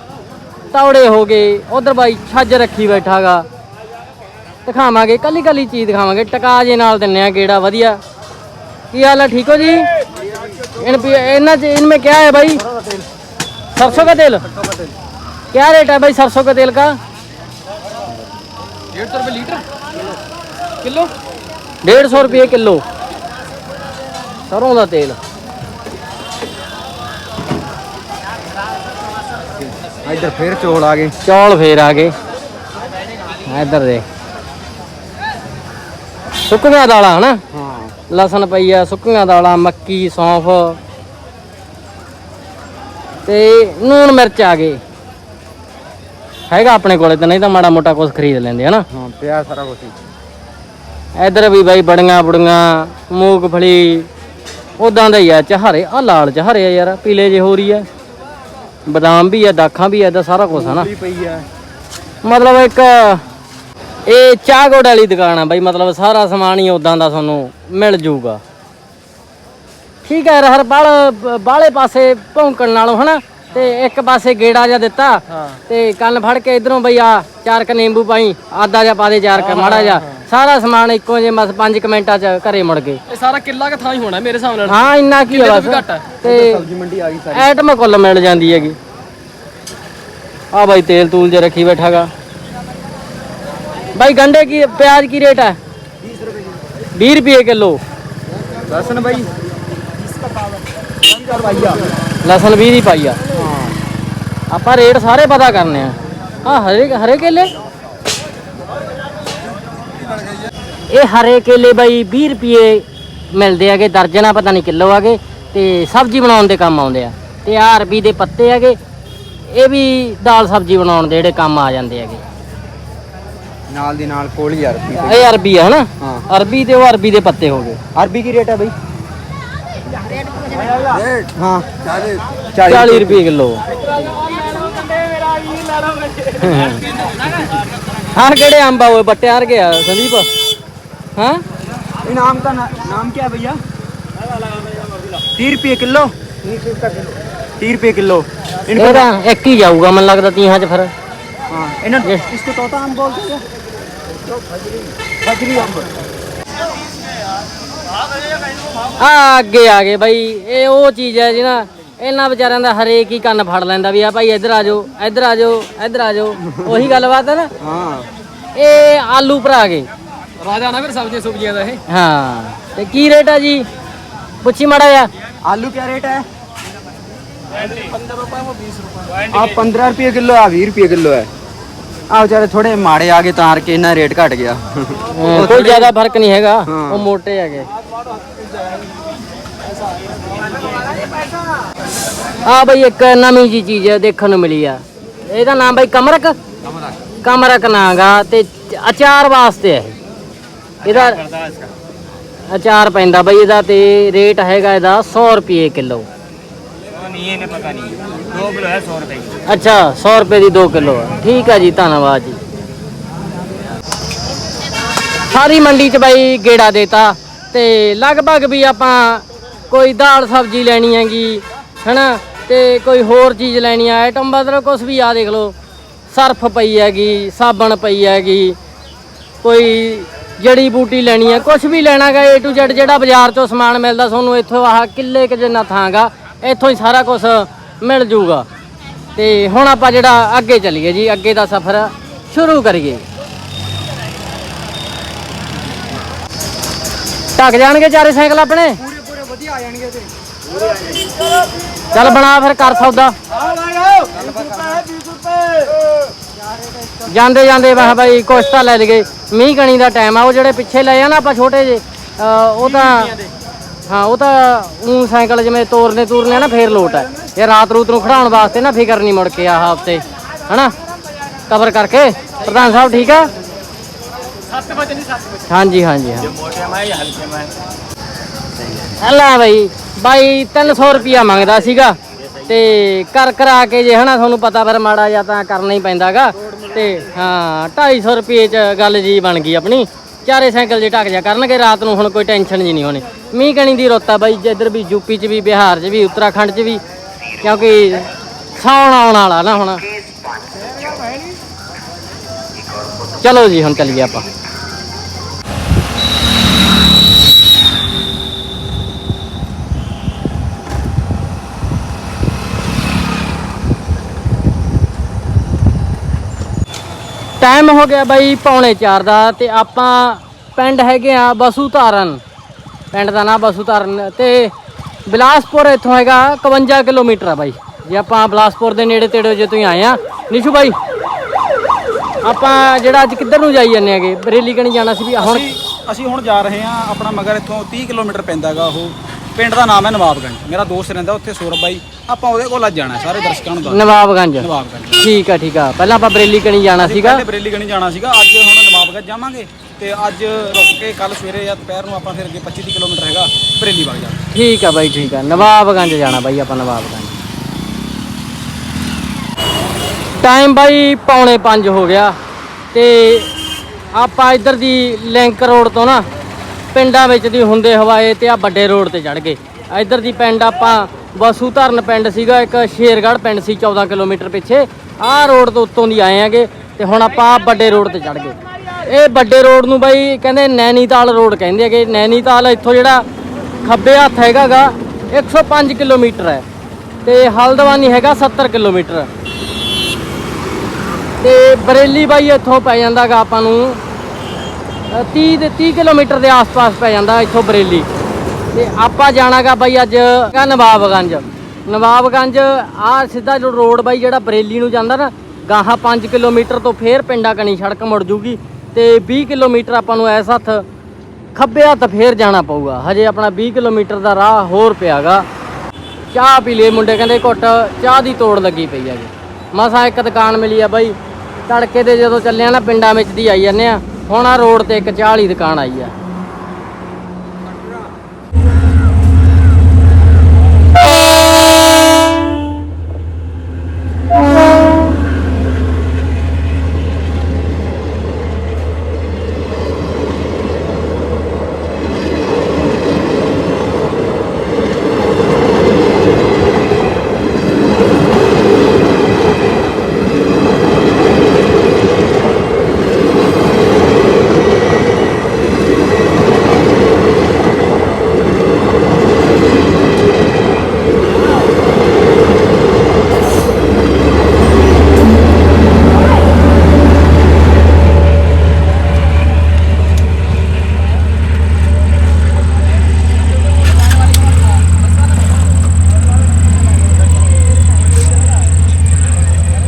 ਤੌੜੇ ਹੋ ਗਏ ਉਧਰ ਬਾਈ ਛੱਜ ਰੱਖੀ ਬੈਠਾਗਾ ਦਿਖਾਵਾਂਗੇ ਕੱਲੀ ਕੱਲੀ ਚੀਜ਼ ਦਿਖਾਵਾਂਗੇ ਟਕਾ ਜੇ ਨਾਲ ਦਿੰਨੇ ਆ ਗੇੜਾ ਵਧੀਆ ਕੀ ਹਾਲ ਹੈ ਠੀਕ ਹੋ ਜੀ इन पे- इनमें इनमें क्या है भाई सरसों का तेल क्या रेट है भाई सरसों का तेल का डेढ़ सौ रुपये लीटर किलो डेढ़ सौ रुपये किलो सरों का तेल ਇੱਧਰ ਫੇਰ ਚੋਲ ਆ ਗਏ। ਚੌਲ ਫੇਰ ਆ ਗਏ। ਇੱਧਰ ਦੇ। ਸੁੱਕੀਆਂ ਦਾਲਾਂ ਹਨਾ? ਹਾਂ। ਲਸਣ ਪਈ ਆ ਸੁੱਕੀਆਂ ਦਾਲਾਂ ਮੱਕੀ ਸੌਂਫ ਤੇ ਨੂਣ ਮਿਰਚ ਆ ਗਏ। ਹੈਗਾ ਆਪਣੇ ਕੋਲੇ ਤਾਂ ਨਹੀਂ ਤਾਂ ਮਾੜਾ ਮੋਟਾ ਕੁਝ ਖਰੀਦ ਲੈਂਦੇ ਹਨਾ? ਹਾਂ ਪਿਆ ਸਾਰਾ ਕੁਝ ਇੱਧਰ ਵੀ ਬਾਈ ਬੜੀਆਂ ਬੜੀਆਂ ਮੂੰਗਫਲੀ ਉਦਾਂ ਦਾ ਹੀ ਆ ਚਹਾਰੇ ਆ ਲਾਲ ਚਹਾਰੇ ਆ ਯਾਰ ਪੀਲੇ ਜੇ ਹੋ ਰਹੀ ਆ। ਬਦਾਮ ਵੀ ਆ ਦਾਖਾਂ ਵੀ ਆ ਇਹਦਾ ਸਾਰਾ ਕੁਝ ਪਈ ਆ। ਮਤਲਬ ਇੱਕ ਇਹ ਚਾਹ ਗੁੜ ਵਾਲੀ ਦੁਕਾਨ ਆ ਬਾਈ ਮਤਲਬ ਸਾਰਾ ਸਮਾਨ ਹੀ ਉਦਾਂ ਦਾ ਤੁਹਾਨੂੰ ਮਿਲ ਜਾਊਗਾ ਠੀਕ ਹੈ ਹਰ ਬਾਲ ਬਾਲੇ ਪਾਸੇ ਭੌਂਕਣ ਨਾਲੋਂ ਹਨਾ? ਤੇ ਇੱਕ ਪਾਸੇ ਗੇੜਾ ਜਿਹਾ ਦਿੱਤਾ ਤੇ ਕੰਨ ਫੜ ਕੇ ਇਧਰੋਂ ਬਈ ਆ ਚਾਰ ਕ ਨਿੰਬੂ ਪਾਈ ਆਦਾ ਜਿਹਾ ਪਾ ਦੇ ਚਾਰ ਕ ਮਾੜਾ ਜਿਹਾ। ਸਾਰਾ ਸਮਾਨ ਇੱਕੋ ਜੇ ਬਸ 5 ਮਿੰਟਾਂ ਚ ਘਰੇ ਮੁੜ ਗਏ। ਇਹ ਸਾਰਾ ਕਿੱਲਾ ਕ ਥਾਂ ਹੀ ਹੋਣਾ ਮੇਰੇ ਹਿਸਾਬ ਨਾਲ। ਹਾਂ ਇੰਨਾ ਕੀ ਆ ਬਸ ਘੱਟ ਆ। ਤੇ ਸਬਜ਼ੀ ਮੰਡੀ ਆ ਗਈ ਸਾਰੀ। ਐਟਮ ਕੁੱਲ ਮਿਲ ਜਾਂਦੀ ਹੈਗੀ। ਆ ਬਾਈ ਤੇਲ ਤੂਲ ਜੇ ਰੱਖੀ ਬੈਠਾਗਾ ਬਾਈ ਗੰਡੇ ਕੀ ਪਿਆਜ਼ ਕੀ ਰੇਟ ਹੈ 20 ਰੁਪਏ ਕਿਲੋ। ਲਸਣ ਬਾਈ। ਲਸਣ 20 ਦੀ ਪਾਈ ਆ। ਆਪਾਂ ਰੇਟ ਸਾਰੇ ਪਤਾ ਕਰਨੇ ਆ। ਆ ਹਰੇ ਹਰੇ ਕੇਲੇ? ਇਹ ਹਰੇ ਕੇਲੇ ਬਾਈ 20 ਰੁਪਏ ਮਿਲਦੇ ਹੈਗੇ ਦਰਜਨਾ ਪਤਾ ਨਹੀਂ ਕਿਲੋ ਆਗੇ ਤੇ ਸਬਜ਼ੀ ਬਣਾਉਣ ਦੇ ਕੰਮ ਆਉਂਦੇ ਆ। ਤੇ ਆ ਅਰਬੀ ਦੇ ਪੱਤੇ ਹੈਗੇ ਇਹ ਵੀ ਦਾਲ ਸਬਜ਼ੀ ਬਣਾਉਣ ਦੇ ਜਿਹੜੇ ਕੰਮ ਆ ਜਾਂਦੇ ਹੈਗੇ। ਨਾਲ ਦੀ ਨਾਲ ਕੋਲੀ ਯਾਰ ਇਹ ਅਰਬੀ ਆ ਹਨਾ? ਹਾਂ। ਅਰਬੀ ਤੇ ਉਹ ਅਰਬੀ ਦੇ ਪੱਤੇ ਹੋ ਗਏ। ਅਰਬੀ ਕੀ ਰੇਟ ਹੈ ਬਾਈ? ਹਾਂ। 40 ਰੁਪਏ। ਕਿਲੋ। ਹਾਂ ਕਿਹੜੇ ਅੰਬ ਆ ਓਏ ਬੱਟੇ ਆ ਗਏ ਆ ਸੰਦੀਪ ਹਾਂ इनाम का ना, नाम क्या है भैया तीस रुपये किलो तीस रुपये किलो इनको ਇਹਦਾ ਇੱਕ ਹੀ ਜਾਊਗਾ ਮੈਨੂੰ ਲੱਗਦਾ ਤੀਹਾਂ ਚ ਫਿਰ हाँ इन्हें इसको तोता आम बोलते हैं फजरी आम ਆ ਅੱਗੇ ਆ ਗਏ ਬਾਈ ਇਹ ਉਹ ਚੀਜ਼ ਹੈ ਜਿਹਨਾਂ ਇਹਨਾਂ ਵਿਚਾਰਿਆਂ ਦਾ ਹਰੇਕ ਹੀ ਕੰਨ ਫੜ ਲੈਂਦਾ ਵੀ ਆ ਭਾਈ ਇੱਧਰ ਆ ਜਾਓ ਇੱਧਰ ਆ ਜਾਓ ਇੱਧਰ ਆ ਜਾਓ ਉਹੀ ਗੱਲਬਾਤ ਹੈ ਨਾ हाँ ਇਹ ਆਲੂ ਭਰਾ ਗਏ ਰਾਜਾ ਨਾ ਫਿਰ ਸਬਜ਼ੀਆਂ ਸੁਬਜ਼ੀਆਂ ਦਾ ਇਹ ਹਾਂ ਤੇ ਕੀ ਰੇਟ ਆ ਜੀ ਪੁੱਛੀ ਮਾੜਾ ਜਿਹਾ आलू क्या रेट है आप पंद्रह रुपये किलो आ बीस रुपये किलो है ਆ ਵਿਚਾਰੇ ਥੋੜੇ ਮਾੜੇ ਆ ਗਏ ਤਾਂ ਕਰਕੇ ਇਹਨਾਂ ਰੇਟ ਘਟ ਗਿਆ ਹਾਂ, ਕੋਈ ਜ਼ਿਆਦਾ ਫਰਕ ਨਹੀਂ ਹੈਗਾ ਹਾਂ। ਉਹ ਮੋਟੇ ਹੈਗੇ ਆ ਬਈ ਇੱਕ ਨਵੀਂ ਜੀ ਚੀਜ਼ ਦੇਖਣ ਨੂੰ ਮਿਲੀ ਆ ਇਹਦਾ ਨਾਮ ਬਈ ਕਮਰਕ ਕਮਰਕ ਨਾਗਾ ਤੇ ਚ- ਅਚਾਰ ਵਾਸਤੇ ਹੈ ਇਹ। ਇਹਦਾ ਅਚਾਰ ਪੈਂਦਾ ਬਈ ਇਹਦਾ ਤੇ ਰੇਟ ਹੈਗਾ ਇਹਦਾ 100 ਰੁਪਏ ਕਿਲੋ। ਨਹੀਂ ਇਹਨੇ ਪਤਾ ਨਹੀਂ। 2 ਕਿਲੋ ਹੈ 100 ਰੁਪਏ ਦੀ। ਅੱਛਾ 100 ਰੁਪਏ ਦੀ 2 ਕਿਲੋ ਆ। ਠੀਕ ਆ ਜੀ ਧੰਨਵਾਦ ਜੀ। ਸਾਰੀ ਮੰਡੀ ਚ ਬਾਈ ਗੇੜਾ ਦੇਤਾ ਤੇ ਲਗਭਗ ਵੀ ਆਪਾਂ ਕੋਈ ਦਾਲ ਸਬਜ਼ੀ ਲੈਣੀ ਹੈਗੀ ਹਨਾ ਤੇ ਕੋਈ ਹੋਰ ਚੀਜ਼ ਲੈਣੀ ਆ ਆਈਟਮ ਮਤਲਬ ਕੁਝ ਵੀ ਆ ਦੇਖ ਲਓ। ਸਰਫ ਪਈ ਹੈਗੀ ਸਾਬਣ ਪਈ ਹੈਗੀ ਕੋਈ ਜੜੀ ਬੂਟੀ ਲੈਣੀ ਹੈ ਕੁਝ ਵੀ ਲੈਣਾਗਾ A to Z ਜਿਹੜਾ ਬਾਜ਼ਾਰ ਚੋਂ ਸਮਾਨ ਮਿਲਦਾ ਤੁਹਾਨੂੰ ਇੱਥੋਂ ਆਹ ਕਿੱਲੇ ਕੁ ਜਿੰਨਾ ਥਾਂਗਾ ਇੱਥੋਂ ਹੀ ਸਾਰਾ ਕੁਝ ਮਿਲ ਜੂਗਾ। ਤੇ ਹੁਣ ਆਪਾਂ ਜਿਹੜਾ ਅੱਗੇ ਚੱਲੀਏ ਜੀ ਅੱਗੇ ਦਾ ਸਫ਼ਰ ਸ਼ੁਰੂ ਕਰੀਏ। ਢੱਕ ਜਾਣਗੇ ਚਾਰੇ ਸਾਈਕਲ ਆਪਣੇ? ਪੂਰੇ ਪੂਰੇ ਵਧੀਆ ਆ ਜਾਣਗੇ ਤੇ ਚੱਲ ਬਣਾ ਫਿਰ ਕਰ ਸੌਦਾ। ਜਾਂਦੇ ਜਾਂਦੇ ਵਾਹ ਬਾਈ ਕੁਛ ਤਾਂ ਲੈ ਲਗੇ ਮੀਂਹ ਕਣੀ ਦਾ ਟਾਈਮ ਆ ਉਹ ਜਿਹੜੇ ਪਿੱਛੇ ਲਏ ਆ ਨਾ ਆਪਾਂ ਛੋਟੇ ਜੇ ਉਹ ਤਾਂ ਹਾਂ ਉਹ ਤਾਂ ਉਹ ਸਾਈਕਲ ਜਿਵੇਂ ਤੋਰਨੇ ਤੂਰਨੇ ਨਾ ਫੇਰ ਲੋਟ ਹੈ ਇਹ ਰਾਤ ਰੂਤ ਨੂੰ ਖੜਾਉਣ ਵਾਸਤੇ ਨਾ ਫਿਕਰ ਨਹੀਂ ਮੁੜ ਕੇ ਆਹ ਹਫ਼ਤੇ ਹਨਾ? ਕਵਰ ਕਰਕੇ ਪ੍ਰਧਾਨ ਸਾਹਿਬ ਠੀਕ ਆ? 7 ਵਜੇ ਨਹੀਂ 7 ਵਜੇ। ਹਾਂਜੀ ਹਾਂਜੀ ਹਾਂ। ਮੋਟੇ ਮੈਂ ਹਲਕੇ ਮੈਂ। ਅੱਲਾ ਬਾਈ ਬਾਈ 300 ਰੁਪਿਆ ਮੰਗਦਾ ਸੀਗਾ। ਤੇ ਕਰ ਕਰਾ ਕੇ ਜੇ ਹਨਾ ਤੁਹਾਨੂੰ ਪਤਾ ਫਿਰ ਮਾੜਾ ਜਾਂ ਤਾਂ ਕਰਨਾ ਹੀ ਪੈਂਦਾਗਾ। ਤੇ ਹਾਂ 250 ਰੁਪਏ ਚ ਗੱਲ ਜੀ ਬਣ ਗਈ ਆਪਣੀ। ਚਾਰੇ ਸਾਈਕਲ ਜੇ ਢੱਕ ਜਾ ਕਰਨਗੇ, ਰਾਤ ਨੂੰ ਹੁਣ ਕੋਈ ਟੈਨਸ਼ਨ ਜੀ ਨਹੀਂ ਹੋਣੀ। ਮੀਂਹ ਕਣੀ ਦੀ ਰੋਤਾ ਬਾਈ ਇੱਧਰ ਵੀ ਯੂਪੀ ਚ ਵੀ, ਬਿਹਾਰ ਚ ਵੀ, ਉੱਤਰਾਖੰਡ ਚ ਵੀ, ਕਿਉਂਕਿ ਸਾਉਣ ਆਉਣ ਵਾਲਾ ਨਾ ਹੁਣ। ਚਲੋ ਜੀ, ਹੁਣ ਚੱਲੀਏ ਆਪਾਂ। ਟਾਈਮ ਹੋ ਗਿਆ ਬਾਈ ਪੌਣੇ 4 ਦਾ ਤੇ ਆਪਾਂ ਪਿੰਡ ਹੈਗੇ ਆ ਬਸੂ ਧਾਰਨ ਪਿੰਡ ਦਾ ਨਾਮ ਬਸੂ ਧਾਰਨ ਤੇ ਬਿਲਾਸਪੁਰ ਇੱਥੋਂ ਹੈਗਾ 51 ਕਿਲੋਮੀਟਰ ਆ ਬਾਈ। ਜੇ ਆਪਾਂ ਬਿਲਾਸਪੁਰ ਦੇ ਨੇੜੇ ਤੇੜੇ ਜੇ ਤੁਸੀਂ ਆਏ ਆ। ਨਿਸ਼ੂ ਬਾਈ, ਆਪਾਂ ਜਿਹੜਾ ਅੱਜ ਕਿੱਧਰ ਨੂੰ ਜਾਈ ਜਾਂਦੇ ਹੈਗੇ? ਬਰੇਲੀ ਕਣੀ ਜਾਣਾ ਸੀ ਵੀ ਹੁਣ ਅਸੀਂ ਹੁਣ ਜਾ ਰਹੇ ਹਾਂ, ਆਪਣਾ ਮਗਰ ਇੱਥੋਂ 30 ਕਿਲੋਮੀਟਰ ਪੈਂਦਾ ਹੈਗਾ ਉਹ। ਪਿੰਡ ਦਾ ਨਾਮ ਹੈ ਨਵਾਬਗੰਜ। ਮੇਰਾ ਦੋਸਤ ਰਹਿੰਦਾ ਉੱਥੇ ਸੌਰਵ ਬਾਈ। ਆਪਾਂ ਉਹਦੇ ਕੋਲ ਅੱਜ ਜਾਣਾ ਸਾਰੇ ਦਰਸ਼ਕਾਂ ਨੂੰ ਦੱਸ ਨਵਾਬਗੰਜ। ਨਵਾਬਗੰਜ। ਠੀਕ ਆ ਠੀਕ ਆ। ਪਹਿਲਾਂ ਆਪਾਂ ਬਰੇਲੀ ਕਣੀ ਜਾਣਾ ਸੀਗਾ। ਪਹਿਲੇ ਬਰੇਲੀ ਗਣੀ ਜਾਣਾ ਸੀਗਾ ਅੱਜ ਹੁਣ ਨਵਾਬਗੰਜ ਜਾਵਾਂਗੇ ਤੇ ਅੱਜ ਰੁਕ ਕੇ ਕੱਲ ਸਵੇਰੇ ਜਾਂ ਦੁਪਹਿਰ ਨੂੰ ਆਪਾਂ ਫਿਰ ਅੱਗੇ 25 ਤੀਹ ਕਿਲੋਮੀਟਰ ਹੈਗਾ ਬਰੇਲੀ ਵਗ ਜਾਵਾਂਗੇ ਠੀਕ ਆ ਬਾਈ ਠੀਕ ਆ। ਨਵਾਬਗੰਜ ਜਾਣਾ ਬਾਈ ਆਪਾਂ ਨਵਾਬਗੰਜ। ਟਾਈਮ ਬਾਈ ਪੌਣੇ 5 ਹੋ ਗਿਆ ਤੇ ਆਪਾਂ ਇੱਧਰ ਦੀ ਲਿੰਕ ਰੋਡ ਤੋਂ ਨਾ ਪਿੰਡਾਂ ਵਿੱਚ ਦੀ ਹੁੰਦੇ ਹਵਾਏ ਤੇ ਆ ਵੱਡੇ ਰੋਡ ਤੇ ਚੜ ਗਏ। ਇੱਧਰ ਦੀ ਪਿੰਡ ਆਪਾਂ ਵਸੂ ਧਰਨ ਪਿੰਡ ਸੀਗਾ ਇੱਕ ਸ਼ੇਰਗੜ੍ਹ ਪਿੰਡ ਸੀ 14 ਕਿਲੋਮੀਟਰ ਪਿੱਛੇ। ਆਹ ਰੋਡ ਤੋਂ ਉੱਤੋਂ ਦੀ ਆਏ ਆਂਗੇ ਤੇ ਹੁਣ ਆਪਾਂ ਆਹ ਵੱਡੇ ਰੋਡ ਤੇ ਚੜ ਗਏ। ਇਹ ਵੱਡੇ ਰੋਡ ਨੂੰ ਬਾਈ ਕਹਿੰਦੇ ਨੈਨੀਤਾਲ ਰੋਡ ਕਹਿੰਦੇ ਹੈਗੇ। ਨੈਨੀਤਾਲ ਇੱਥੋਂ ਜਿਹੜਾ ਖੱਬੇ ਹੱਥ ਹੈਗਾਗਾ 105 ਕਿਲੋਮੀਟਰ ਹੈ। ਤੇ ਹਲਦਵਾਨੀ ਹੈਗਾ 70 ਕਿਲੋਮੀਟਰ। ਤੇ ਬਰੇਲੀ ਬਾਈ ਇੱਥੋਂ ਪੈ ਜਾਂਦਾਗਾ ਆਪਾਂ ਨੂੰ ਅ, 30 ਦੇ 30 ਕਿਲੋਮੀਟਰ ਦੇ ਆਸ-ਪਾਸ ਪੈ ਜਾਂਦਾ ਇੱਥੋਂ ਬਰੇਲੀ। ਤੇ ਆਪਾਂ ਜਾਣਾਗਾ ਬਾਈ ਅੱਜ ਹੈਗਾ ਨਵਾਬਗੰਜ। ਨਵਾਬਗੰਜ ਆ ਸਿੱਧਾ ਜੋ ਰੋਡ ਬਾਈ ਜਿਹੜਾ ਬਰੇਲੀ ਨੂੰ ਜਾਂਦਾ ਨਾ, ਗਾਹਾਂ 5 ਕਿਲੋਮੀਟਰ ਤੋਂ ਫੇਰ ਪਿੰਡਾਂ ਕਣੀ ਸੜਕ ਮੁੜ ਜੂਗੀ ਤੇ 20 ਕਿਲੋਮੀਟਰ ਆਪਾਂ ਨੂੰ ਐਸ ਹੱਥ ਖੱਬੇ ਹੱਥ ਫੇਰ ਜਾਣਾ ਪਊਗਾ। ਹਜੇ ਆਪਣਾ 20 ਕਿਲੋਮੀਟਰ ਦਾ ਰਾਹ ਹੋਰ ਪਿਆਗਾ। ਚਾਹ ਪੀ ਲਏ ਮੁੰਡੇ, ਕਹਿੰਦੇ ਘੁੱਟ, ਚਾਹ ਦੀ ਤੋੜ ਲੱਗੀ ਪਈ ਹੈਗੀ। ਮਸਾਂ ਇੱਕ ਦੁਕਾਨ ਮਿਲੀ ਆ ਬਾਈ, ਤੜਕੇ ਦੇ ਜਦੋਂ ਚੱਲਿਆ ਨਾ ਪਿੰਡਾਂ ਵਿੱਚ ਦੀ ਆਈ ਜਾਂਦੇ ਆ, ਹੁਣ ਆ ਰੋਡ ਤੇ ਇੱਕ ਚਾਹ ਵਾਲੀ ਦੁਕਾਨ ਆਈ ਆ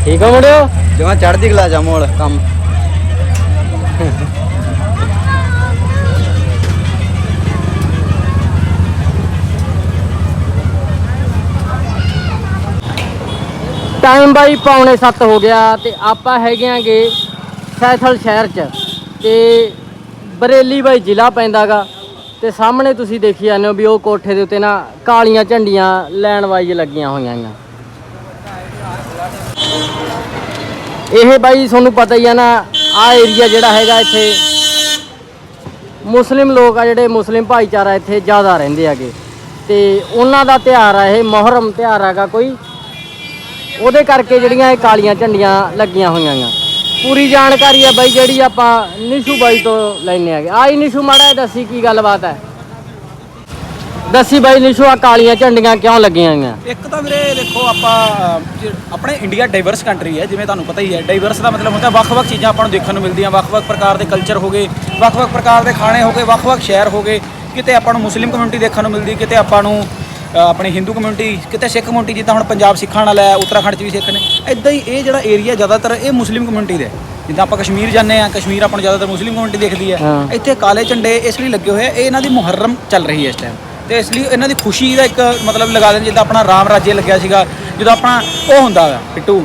ਠੀਕ ਆ ਮੁੰਡਿਓ ਜਿਵੇਂ ਕਲਾ ਜਾ ਮੋਲ ਕੰਮ। ਟਾਈਮ ਬਾਈ ਪੌਣੇ 7 ਹੋ ਗਿਆ ਤੇ ਆਪਾਂ ਹੈਗੇ ਆਂਗੇ ਸੈਥਲ ਸ਼ਹਿਰ 'ਚ ਤੇ ਬਰੇਲੀ ਬਾਈ ਜ਼ਿਲ੍ਹਾ ਪੈਂਦਾਗਾ ਤੇ ਸਾਹਮਣੇ ਤੁਸੀਂ ਦੇਖੀ ਜਾਂਦੇ ਹੋ ਵੀ ਉਹ ਕੋਠੇ ਦੇ ਉੱਤੇ ਨਾ ਕਾਲੀਆਂ ਝੰਡੀਆਂ ਲੈਣ ਵਾਈਜ਼ ਲੱਗੀਆਂ ਹੋਈਆਂ ਆਂ ਇਹ ਬਾਈ ਤੁਹਾਨੂੰ ਪਤਾ ਹੀ ਆ ਨਾ, ਆ ਏਰੀਆ ਜਿਹੜਾ ਹੈਗਾ ਇੱਥੇ, ਮੁਸਲਿਮ ਲੋਕ ਆ ਜਿਹੜੇ ਮੁਸਲਿਮ ਭਾਈਚਾਰਾ ਇੱਥੇ ਜ਼ਿਆਦਾ ਰਹਿੰਦੇ ਹੈਗੇ। ਤੇ ਉਹਨਾਂ ਦਾ ਤਿਉਹਾਰ ਆ ਇਹ, ਮੁਹਰਮ ਤਿਉਹਾਰ ਹੈਗਾ ਕੋਈ। ਉਹਦੇ ਕਰਕੇ ਜਿਹੜੀਆਂ ਇਹ ਕਾਲੀਆਂ ਝੰਡੀਆਂ ਲੱਗੀਆਂ ਹੋਈਆਂ ਆ। ਪੂਰੀ ਜਾਣਕਾਰੀ ਆ ਬਾਈ ਜਿਹੜੀ ਆਪਾਂ ਨਿਸ਼ੂ ਬਾਈ ਤੋਂ ਲੈਣੇ ਆਗੇ ਆਈ ਨਿਸ਼ੂ, ਮਾੜਾ ਜਿਹਾ ਦੱਸੀ ਕੀ ਗੱਲਬਾਤ ਹੈ? ਦੱਸੀ ਬਾਈ ਨਿਸ਼ੂ ਆ ਕਾਲੀਆਂ ਝੰਡੀਆਂ ਕਿਉਂ ਲੱਗੀਆਂ ਹੋਈਆਂ ਇੱਕ ਤਾਂ ਵੀਰੇ ਦੇਖੋ ਆਪਾਂ ਜੇ- ਆਪਣੇ ਇੰਡੀਆ ਡਾਈਵਰਸ ਕੰਟਰੀ ਹੈ ਜਿਵੇਂ ਤੁਹਾਨੂੰ ਪਤਾ ਹੀ ਹੈ ਡਾਈਵਰਸ ਦਾ ਮਤਲਬ ਹੁੰਦਾ ਵੱਖ-ਵੱਖ ਚੀਜ਼ਾਂ ਆਪਾਂ ਨੂੰ ਦੇਖਣ ਨੂੰ ਮਿਲਦੀਆਂ ਵੱਖ-ਵੱਖ ਪ੍ਰਕਾਰ ਦੇ ਕਲਚਰ ਹੋ ਗਏ ਵੱਖ-ਵੱਖ ਪ੍ਰਕਾਰ ਦੇ ਖਾਣੇ ਹੋ ਗਏ ਵੱਖ-ਵੱਖ ਸ਼ਹਿਰ ਹੋ ਗਏ ਕਿਤੇ ਆਪਾਂ ਨੂੰ ਮੁਸਲਿਮ ਕਮਿਊਨਿਟੀ ਦੇਖਣ ਨੂੰ ਮਿਲਦੀ ਕਿਤੇ ਆਪਾਂ ਨੂੰ ਆਪਣੀ ਹਿੰਦੂ ਕਮਿਊਨਿਟੀ ਕਿਤੇ ਸਿੱਖ ਕਮਿਊਨਿਟੀ ਜਿੱਦਾਂ ਹੁਣ ਪੰਜਾਬ ਸਿੱਖਾਂ ਨਾਲ ਹੈ ਉੱਤਰਾਖੰਡ 'ਚ ਵੀ ਸਿੱਖ ਨੇ ਇਦਾਂ ਹੀ ਇਹ ਜਿਹੜਾ ਏਰੀਆ ਜ਼ਿਆਦਾਤਰ ਇਹ ਮੁਸਲਿਮ ਕਮਿਊਨਿਟੀ ਦਾ ਹੈ। ਜਿੱਦਾਂ ਆਪਾਂ ਕਸ਼ਮੀਰ ਜਾਂਦੇ ਆ ਕਸ਼ਮੀਰ ਆਪਾਂ ਨੂੰ ਜ਼ਿਆਦਾਤਰ ਮੁਸਲਿਮ ਕਮਿਊਨਿਟੀ ਦਿਖਦੀ ਹੈ ਹਾਂ। ਇੱਥੇ ਕਾਲੇ ਝੰਡੇ ਇਸ ਲਈ ਲੱਗੇ ਹੋਏ ਆ ਇਹ ਇਹਨਾਂ ਦੀ ਮੁਹਰਮ ਚੱਲ ਰਹੀ ਹੈ ਇਸ ਟਾਈਮ ਤੇ ਇਸ ਲਈ ਇਹਨਾਂ ਦੀ ਖੁਸ਼ੀ ਦਾ ਇੱਕ ਮਤਲਬ ਲਗਾ ਦੇਣ ਜਿੱਦਾਂ ਆਪਣਾ ਰਾਮ ਰਾਜੇ ਲੱਗਿਆ ਸੀਗਾ ਜਦੋਂ ਆਪਣਾ ਉਹ ਹੁੰਦਾ ਵਾ ਪਿੱਟੂ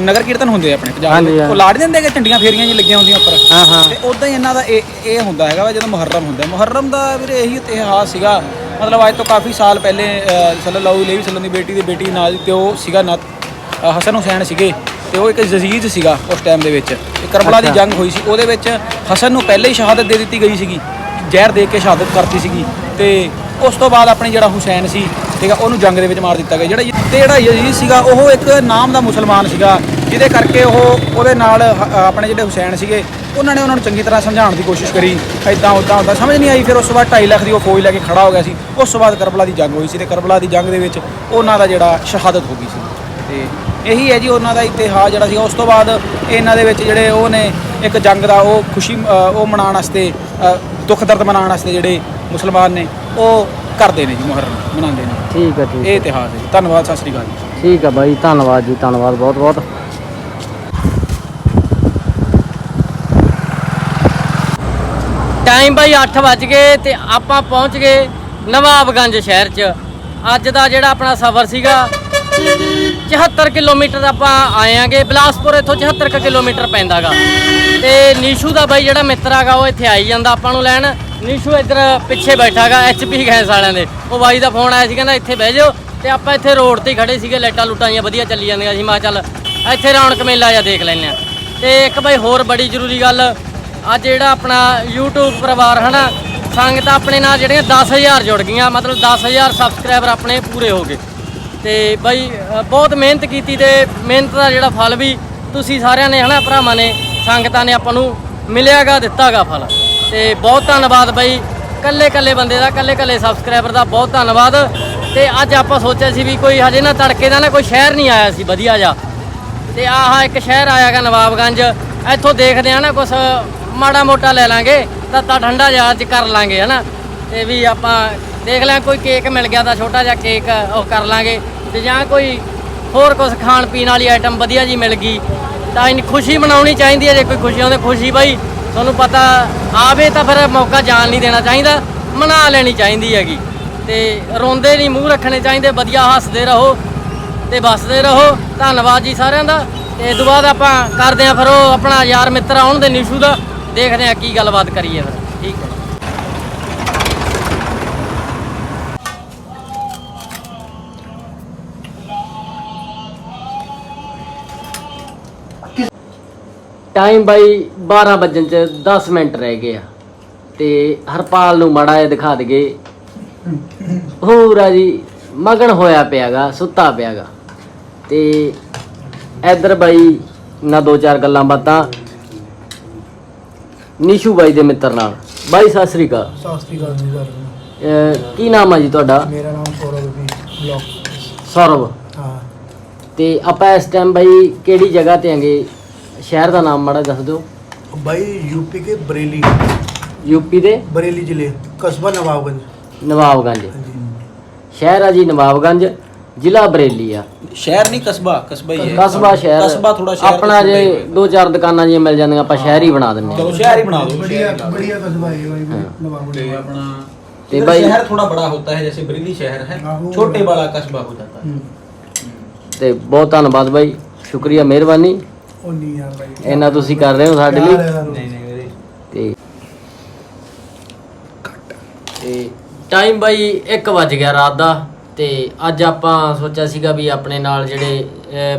ਨਗਰ ਕੀਰਤਨ ਹੁੰਦੇ ਆ ਆਪਣੇ ਪੰਜਾਬ ਹਾਂਜੀ, ਦੇ ਹਾਂ। ਉਹ ਲਾੜ ਦਿੰਦੇ ਕਿ ਝੰਡੀਆਂ ਫੇਰੀਆਂ ਜੀ ਲੱਗੀਆਂ ਹੁੰਦੀਆਂ ਉੱਪਰ? ਹਾਂ ਹਾਂ। ਤੇ ਉਦਾਂ ਹੀ ਇਹਨਾਂ ਦਾ ਇਹ ਇਹ ਹੁੰਦਾ ਹੈਗਾ ਵਾ ਜਦੋਂ ਮੁਹੱਰਮ ਹੁੰਦਾ ਮੁਹੱਰਮ ਦਾ ਵੀਰੇ ਇਹੀ ਇਤਿਹਾਸ ਸੀਗਾ। ਮਤਲਬ ਅੱਜ ਤੋਂ ਕਾਫੀ ਸਾਲ ਪਹਿਲੇ ਅ, ਸੱਲੱਲਾਹੁ ਅਲੈਹਿ ਵਸੱਲਮ ਦੀ ਬੇਟੀ ਦੇ ਬੇਟੀ ਨਾਲ ਤੇ ਉਹ ਸੀਗਾ ਨਾ ਹਸਨ ਹੁਸੈਨ ਸੀਗੇ। ਤੇ ਉਹ ਇੱਕ ਜਜ਼ੀਜ਼ ਸੀਗਾ ਉਸ ਟਾਈਮ ਦੇ ਵਿੱਚ। ਤੇ ਕਰਬਲਾ ਦੀ। ਜੰਗ ਹੋਈ ਸੀ। ਉਹਦੇ ਵਿੱਚ ਹਸਨ ਨੂੰ ਪਹਿਲੇ ਹੀ ਸ਼ਹਾਦਤ ਦੇ ਦਿੱਤੀ ਗਈ ਸੀਗੀ। ਜ਼ਹਿਰ ਦੇ ਕੇ ਸ਼ਹਾਦਤ ਕਰਤੀ ਸੀਗੀ। ਤੇ ਉਸ ਤੋਂ ਬਾਅਦ ਆਪਣੇ ਜਿਹੜਾ ਹੁਸੈਨ ਸੀ, ਠੀਕ ਆ, ਉਹਨੂੰ ਜੰਗ ਦੇ ਵਿੱਚ ਮਾਰ ਦਿੱਤਾ ਗਿਆ। ਜਿਹੜਾ ਯ- ਤੇ ਜਿਹੜਾ ਯਜ਼ੀਦ ਸੀਗਾ, ਉਹ ਇੱਕ ਨਾਮ ਦਾ ਮੁਸਲਮਾਨ ਸੀਗਾ, ਜਿਹਦੇ ਕਰਕੇ ਉਹ ਉਹਦੇ ਨਾਲ ਆਪਣੇ ਜਿਹੜੇ ਹੁਸੈਨ ਸੀਗੇ, ਉਹਨਾਂ ਨੇ ਉਹਨਾਂ ਨੂੰ ਚੰਗੀ ਤਰ੍ਹਾਂ ਸਮਝਾਉਣ ਦੀ ਕੋਸ਼ਿਸ਼ ਕਰੀ। ਐਦਾਂ ਉਦਾਂ ਉਦਾਂ ਸਮਝ ਨਹੀਂ ਆਈ, ਫਿਰ ਉਸ ਤੋਂ ਬਾਅਦ 2.5 ਲੱਖ ਦੀ ਉਹ ਫੌਜ ਲੈ ਕੇ ਖੜਾ ਹੋ ਗਿਆ ਸੀ। ਉਸ ਤੋਂ ਬਾਅਦ ਕਰਬਲਾ ਦੀ ਜੰਗ ਹੋਈ ਸੀ ਤੇ ਕਰਬਲਾ ਦੀ ਜੰਗ ਦੇ ਵਿੱਚ ਉਹਨਾਂ ਦਾ ਜਿਹੜਾ ਸ਼ਹਾਦਤ ਹੋ ਗਈ ਸੀ। ਤੇ ਇਹੀ ਹੈ ਜੀ ਉਹਨਾਂ ਦਾ ਇਤਿਹਾਸ ਜਿਹੜਾ ਸੀ। ਉਸ ਤੋਂ ਬਾਅਦ ਇਹਨਾਂ ਦੇ ਵਿੱਚ ਜਿਹੜੇ ਉਹ ਨੇ, ਇੱਕ ਜੰਗ ਦਾ ਉਹ ਖੁਸ਼ੀ ਉਹ ਮਨਾਉਣ ਵਾਸਤੇ ਦੁੱਖ ਦਰਦ ਮਨਾਉਣ ਵਾਸਤੇ ਜਿਹੜੇ ਮੁਸਲਮਾਨ ਨੇ ਉਹ ਕਰਦੇ ਨੇ ਜੀ ਮੁਹਰਮ ਮਨਾਉਂਦੇ ਨੇ। ਠੀਕ ਹੈ ਠੀਕ ਇਹ ਇਤਿਹਾਸ ਹੈ ਜੀ। ਧੰਨਵਾਦ ਸਤਿ ਸ੍ਰੀ ਅਕਾਲ ਜੀ। ਠੀਕ ਹੈ ਬਾਈ ਧੰਨਵਾਦ ਜੀ ਧੰਨਵਾਦ ਬਹੁਤ ਬਹੁਤ। ਟਾਈਮ ਬਾਈ 8 ਵੱਜ ਗਏ ਤੇ ਆਪਾਂ ਪਹੁੰਚ ਗਏ ਨਵਾਬਗੰਜ ਸ਼ਹਿਰ 'ਚ। ਅੱਜ ਦਾ ਜਿਹੜਾ ਆਪਣਾ ਸਫ਼ਰ ਸੀਗਾ 74 ਕਿਲੋਮੀਟਰ ਆਪਾਂ ਆਏ ਆਂਗੇ। ਬਿਲਾਸਪੁਰ ਇੱਥੋਂ 74 ਕੁ ਕਿਲੋਮੀਟਰ ਪੈਂਦਾਗਾ। ਤੇ ਨੀਸ਼ੂ ਦਾ ਬਾਈ ਜਿਹੜਾ ਮਿੱਤਰ ਹੈਗਾ ਉਹ ਇੱਥੇ ਆਈ ਜਾਂਦਾ ਆਪਾਂ ਨੂੰ ਲੈਣ। ਨੀਸ਼ੂ ਇੱਧਰ ਪਿੱਛੇ ਬੈਠਾਗਾ ਐਚਪੀ ਗੈਸ ਵਾਲਿਆਂ ਦੇ। ਉਹ ਬਾਈ ਦਾ ਫੋਨ ਆਇਆ ਸੀ, ਕਹਿੰਦਾ ਇੱਥੇ ਬਹਿ ਜਾਓ ਤੇ ਆਪਾਂ ਇੱਥੇ ਰੋਡ ਤੇ ਹੀ ਖੜੇ ਸੀਗੇ, ਲਾਈਟਾਂ ਲੂਟਾਂ ਜੀਆਂ ਵਧੀਆ ਚੱਲੀ ਜਾਂਦੀਆਂ ਸੀ। ਮੈਂ ਚੱਲ, ਇੱਥੇ ਰੌਣਕ ਮੇਲਾ ਜਾਂ ਦੇਖ ਲੈਂਦੇ ਆ ਤੇ ਇੱਕ ਬਾਈ ਹੋਰ ਬੜੀ ਜ਼ਰੂਰੀ ਗੱਲ ਅੱਜ ਜਿਹੜਾ ਆਪਣਾ YouTube ਪਰਿਵਾਰ ਹਨਾ, ਸੰਗਤ ਆਪਣੇ ਨਾਲ ਜਿਹੜੀਆਂ 10000 ਜੁੜ ਗਈਆਂ, ਮਤਲਬ 10000 ਸਬਸਕ੍ਰਾਈਬਰ ਆਪਣੇ ਪੂਰੇ ਹੋ ਗਏ। ਤੇ ਬਾਈ ਬਹੁਤ ਮਿਹਨਤ ਕੀਤੀ ਤੇ ਮਿਹਨਤ ਦਾ ਜਿਹੜਾ ਫਲ ਵੀ ਤੁਸੀਂ ਸਾਰਿਆਂ ਨੇ ਹਨਾ, ਭਰਾਵਾਂ ਨੇ, ਸੰਗਤਾਂ ਨੇ ਆਪਾਂ ਨੂੰ ਮਿਲਿਆਗਾ ਦਿੱਤਾਗਾ ਫਲ। ਤੇ ਬਹੁਤ ਧੰਨਵਾਦ ਬਾਈ। ਕੱਲੇ ਕੱਲੇ ਬੰਦੇ ਦਾ ਕੱਲੇ ਕੱਲੇ ਸਬਸਕ੍ਰਾਈਬਰ ਦਾ ਬਹੁਤ ਧੰਨਵਾਦ। ਤੇ ਅੱਜ ਆਪਾਂ ਸੋਚਿਆ ਸੀ ਵੀ ਕੋਈ ਹਜੇ ਨਾ ਤੜਕੇ ਦਾ ਨਾ ਕੋਈ ਸ਼ਹਿਰ ਨਹੀਂ ਆਇਆ ਸੀ, ਵਧੀਆ ਜਾ ਤੇ ਆਹ ਇੱਕ ਸ਼ਹਿਰ ਆਇਆਗਾ ਨਵਾਬਗੰਜ। ਇੱਥੋਂ ਦੇਖਦੇ ਆ ਨਾ ਕੁਛ ਮਾੜਾ ਮੋਟਾ ਲੈ ਲਾਂਗੇ, ਤਾਂ ਠੰਡਾ ਜਿਹਾ ਅੱਜ ਕਰ ਲਾਂਗੇ, ਹਨਾ। ਤੇ ਵੀ ਆਪਾਂ ਦੇਖ ਲਿਆ ਕੋਈ ਕੇਕ ਮਿਲ ਗਿਆ ਤਾਂ ਛੋਟਾ ਜਿਹਾ ਕੇਕ ਉਹ ਕਰ ਲਾਂਗੇ। ਤੇ ਜਾਂ ਕੋਈ ਹੋਰ ਕੁਝ ਖਾਣ ਪੀਣ ਵਾਲੀ ਆਈਟਮ ਵਧੀਆ ਜੀ ਮਿਲ ਗਈ। ਤਾਂ ਇਨ ਖੁਸ਼ੀ ਮਨਾਉਣੀ ਚਾਹੀਦੀ ਹੈ ਜੇ ਕੋਈ ਖੁਸ਼ੀ ਆਉਂਦੇ, ਖੁਸ਼ੀ ਬਾਈ। ਤੁਹਾਨੂੰ ਪਤਾ, ਆਵੇ ਤਾਂ ਫਿਰ ਮੌਕਾ ਜਾਣ ਨਹੀਂ ਦੇਣਾ ਚਾਹੀਦਾ, ਮਨਾ ਲੈਣੀ ਚਾਹੀਦੀ ਹੈਗੀ। ਤੇ ਰੋਂਦੇ ਨਹੀਂ, ਮੂੰਹ ਰੱਖਣੇ ਚਾਹੀਦੇ, ਵਧੀਆ ਹੱਸਦੇ ਰਹੋ ਤੇ ਬਸਦੇ ਰਹੋ। ਧੰਨਵਾਦ ਜੀ ਸਾਰਿਆਂ ਦਾ। ਤੇ ਇਸ ਤੋਂ ਬਾਅਦ ਆਪਾਂ ਕਰਦੇ ਆਂ ਫਿਰ ਉਹ ਆਪਣਾ ਯਾਰ ਮਿੱਤਰ ਆਉਣ ਦੇ ਨਿਸ਼ੂ ਦਾ, ਦੇਖਦੇ ਆਂ ਕੀ ਗੱਲਬਾਤ ਕਰੀਏ ਫਿਰ। ਟਾਈਮ ਬਾਈ 12 ਵੱਜਣ ਚ 10 ਮਿੰਟ ਰਹਿ ਗਏ ਆ। ਤੇ ਹਰਪਾਲ ਨੂੰ ਮਾੜਾ ਜਿਹਾ ਦਿਖਾ ਦਈਏ। ਪੂਰਾ ਜੀ ਮਗਨ ਹੋਇਆ ਪਿਆਗਾ ਸੁੱਤਾ ਪਿਆਗਾ। ਤੇ ਇਧਰ ਬਾਈ ਨਾ ਦੋ ਚਾਰ ਗੱਲਾਂ ਬਾਤਾਂ। ਨਿਸ਼ੂ ਬਾਈ ਦੇ ਮਿੱਤਰ ਨਾਲ। ਬਾਈ ਸਤਿ ਸ੍ਰੀ ਅਕਾਲ। ਸਤਿ ਸ਼੍ਰੀ ਅਕਾਲ ਜੀ ਸਰ ਅਹ ਕੀ ਨਾਮ ਆ ਜੀ ਤੁਹਾਡਾ? ਮੇਰਾ ਨਾਮ ਸੌਰਵ ਵੀ ਬਲੌਕ ਸੌਰਵ। ਹਾਂ। ਤੇ ਆਪਾਂ ਇਸ ਟਾਈਮ ਬਾਈ ਕਿਹੜੀ ਜਗ੍ਹਾ ਤੇ ਆਂਗੇ ਸ਼ਹਿਰ ਦਾ ਨਾਮ ਮਾੜਾ ਦੱਸ ਦਿਓ भाई यूपी के बरेली ਯੂਪੀ ਦੇ बरेली जिले कस्बा नवाबगंज ਨਵਾਬਗੰਜ हाँ जी ਸ਼ਹਿਰ ਆ ਜੀ ਨਵਾਬਗੰਜ ਜ਼ਿਲ੍ਹਾ ਬਰੇਲੀ ਆ ਸ਼ਹਿਰ ਨਹੀਂ ਕਸਬਾ ਕਸਬਾ ਹੀ ਹੈ ਕਸਬਾ ਸ਼ਹਿਰ ਕਸਬਾ ਥੋੜਾ ਸ਼ਹਿਰ ਆਪਣਾ ਜੇ ਦੋ ਚਾਰ ਦੁਕਾਨਾਂ ਜਿਹੀਆਂ ਮਿਲ ਜਾਂਦੀਆਂ ਆਪਾਂ ਸ਼ਹਿਰ ਹੀ ਬਣਾ ਦਿੰਨੇ ਆ ਚਲੋ ਸ਼ਹਿਰ ਹੀ ਬਣਾ ਦਿਓ बढ़िया बढ़िया कस्बा है भाई नवाबगंज अपना ਤੇ इधर भाई- शहर थोड़ा बड़ा होता है जैसे बरेली शहर है हाँ, वो छोटे बड़ा। बड़ा कस्बा हो जाता है ਤੇ ਬਹੁਤ ਧੰਨਵਾਦ ਬਾਈ ਸ਼ੁਕਰੀਆ ਮਿਹਰਬਾਨੀ ਉਹ ਇੰਨਾ ਤੁਸੀਂ ਕਰ ਰਹੇ ਹੋ ਸਾਡੇ ਲਈ? ਨਹੀਂ ਨਹੀਂ ਵੀਰੇ। ਤੇ ਤੇ ਟਾਈਮ ਬਾਈ 1 ਵਜ ਗਿਆ ਰਾਤ ਦਾ ਤੇ ਅੱਜ ਆਪਾਂ ਸੋਚਿਆ ਸੀਗਾ ਵੀ ਆਪਣੇ ਨਾਲ ਜਿਹੜੇ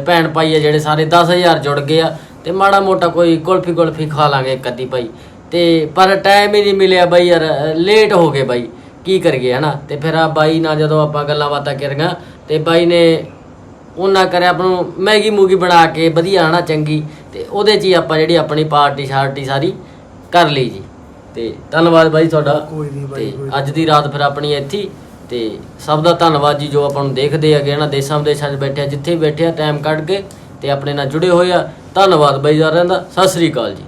ਭੈਣ ਭਾਈ ਆ ਜਿਹੜੇ ਸਾਰੇ 10000 ਜੁੜ ਗਏ ਆ ਤੇ ਮਾੜਾ ਮੋਟਾ ਕੋਈ ਕੁਲਫੀ ਕੁਲਫੀ ਖਾ ਲਾਂਗੇ ਇੱਕ ਅੱਧੀ ਭਾਈ ਤੇ ਪਰ ਟਾਈਮ ਹੀ ਨਹੀਂ ਮਿਲਿਆ ਬਾਈ ਯਾਰ ਲੇਟ ਹੋ ਗਏ ਬਾਈ। ਕੀ ਕਰੀਏ ਹਨਾ? ਤੇ ਫਿਰ ਆ ਬਾਈ ਨਾਲ ਜਦੋਂ ਆਪਾਂ ਗੱਲਾਂ ਬਾਤਾਂ ਕਰੀਆਂ ਤੇ ਬਾਈ ਨੇ ਉਹਨਾਂ ਕਰਿਆ ਆਪ ਨੂੰ ਮੈਗੀ ਮੂਗੀ ਬਣਾ ਕੇ ਵਧੀਆ ਹਨਾ ਚੰਗੀ। ਤੇ ਉਹਦੇ 'ਚ ਹੀ ਆਪਾਂ ਜਿਹੜੀ ਆਪਣੀ ਪਾਰਟੀ ਸ਼ਾਰਟੀ ਸਾਰੀ ਕਰ ਲਈ ਜੀ। ਤੇ ਧੰਨਵਾਦ ਬਾਈ ਤੁਹਾਡਾ। ਕੋਈ ਨਹੀਂ ਬਾਈ, ਤੇ ਅੱਜ ਦੀ ਰਾਤ ਫਿਰ ਆਪਣੀ ਇੱਥੇ ਹੀ। ਤੇ ਸਭ ਦਾ ਧੰਨਵਾਦ ਜੀ ਜੋ ਆਪਾਂ ਨੂੰ ਦੇਖਦੇ ਹੈਗੇ ਨਾ ਦੇਸ਼ਾਂ ਵਿਦੇਸ਼ਾਂ 'ਚ ਬੈਠੇ ਆ ਜਿੱਥੇ ਵੀ ਬੈਠੇ ਆ ਟਾਈਮ ਕੱਢ ਕੇ ਤੇ ਆਪਣੇ ਨਾਲ ਜੁੜੇ ਹੋਏ ਆ। ਧੰਨਵਾਦ ਬਾਈ ਸਾਰਿਆਂ ਦਾ। ਸਤਿ ਸ੍ਰੀ ਅਕਾਲ ਜੀ।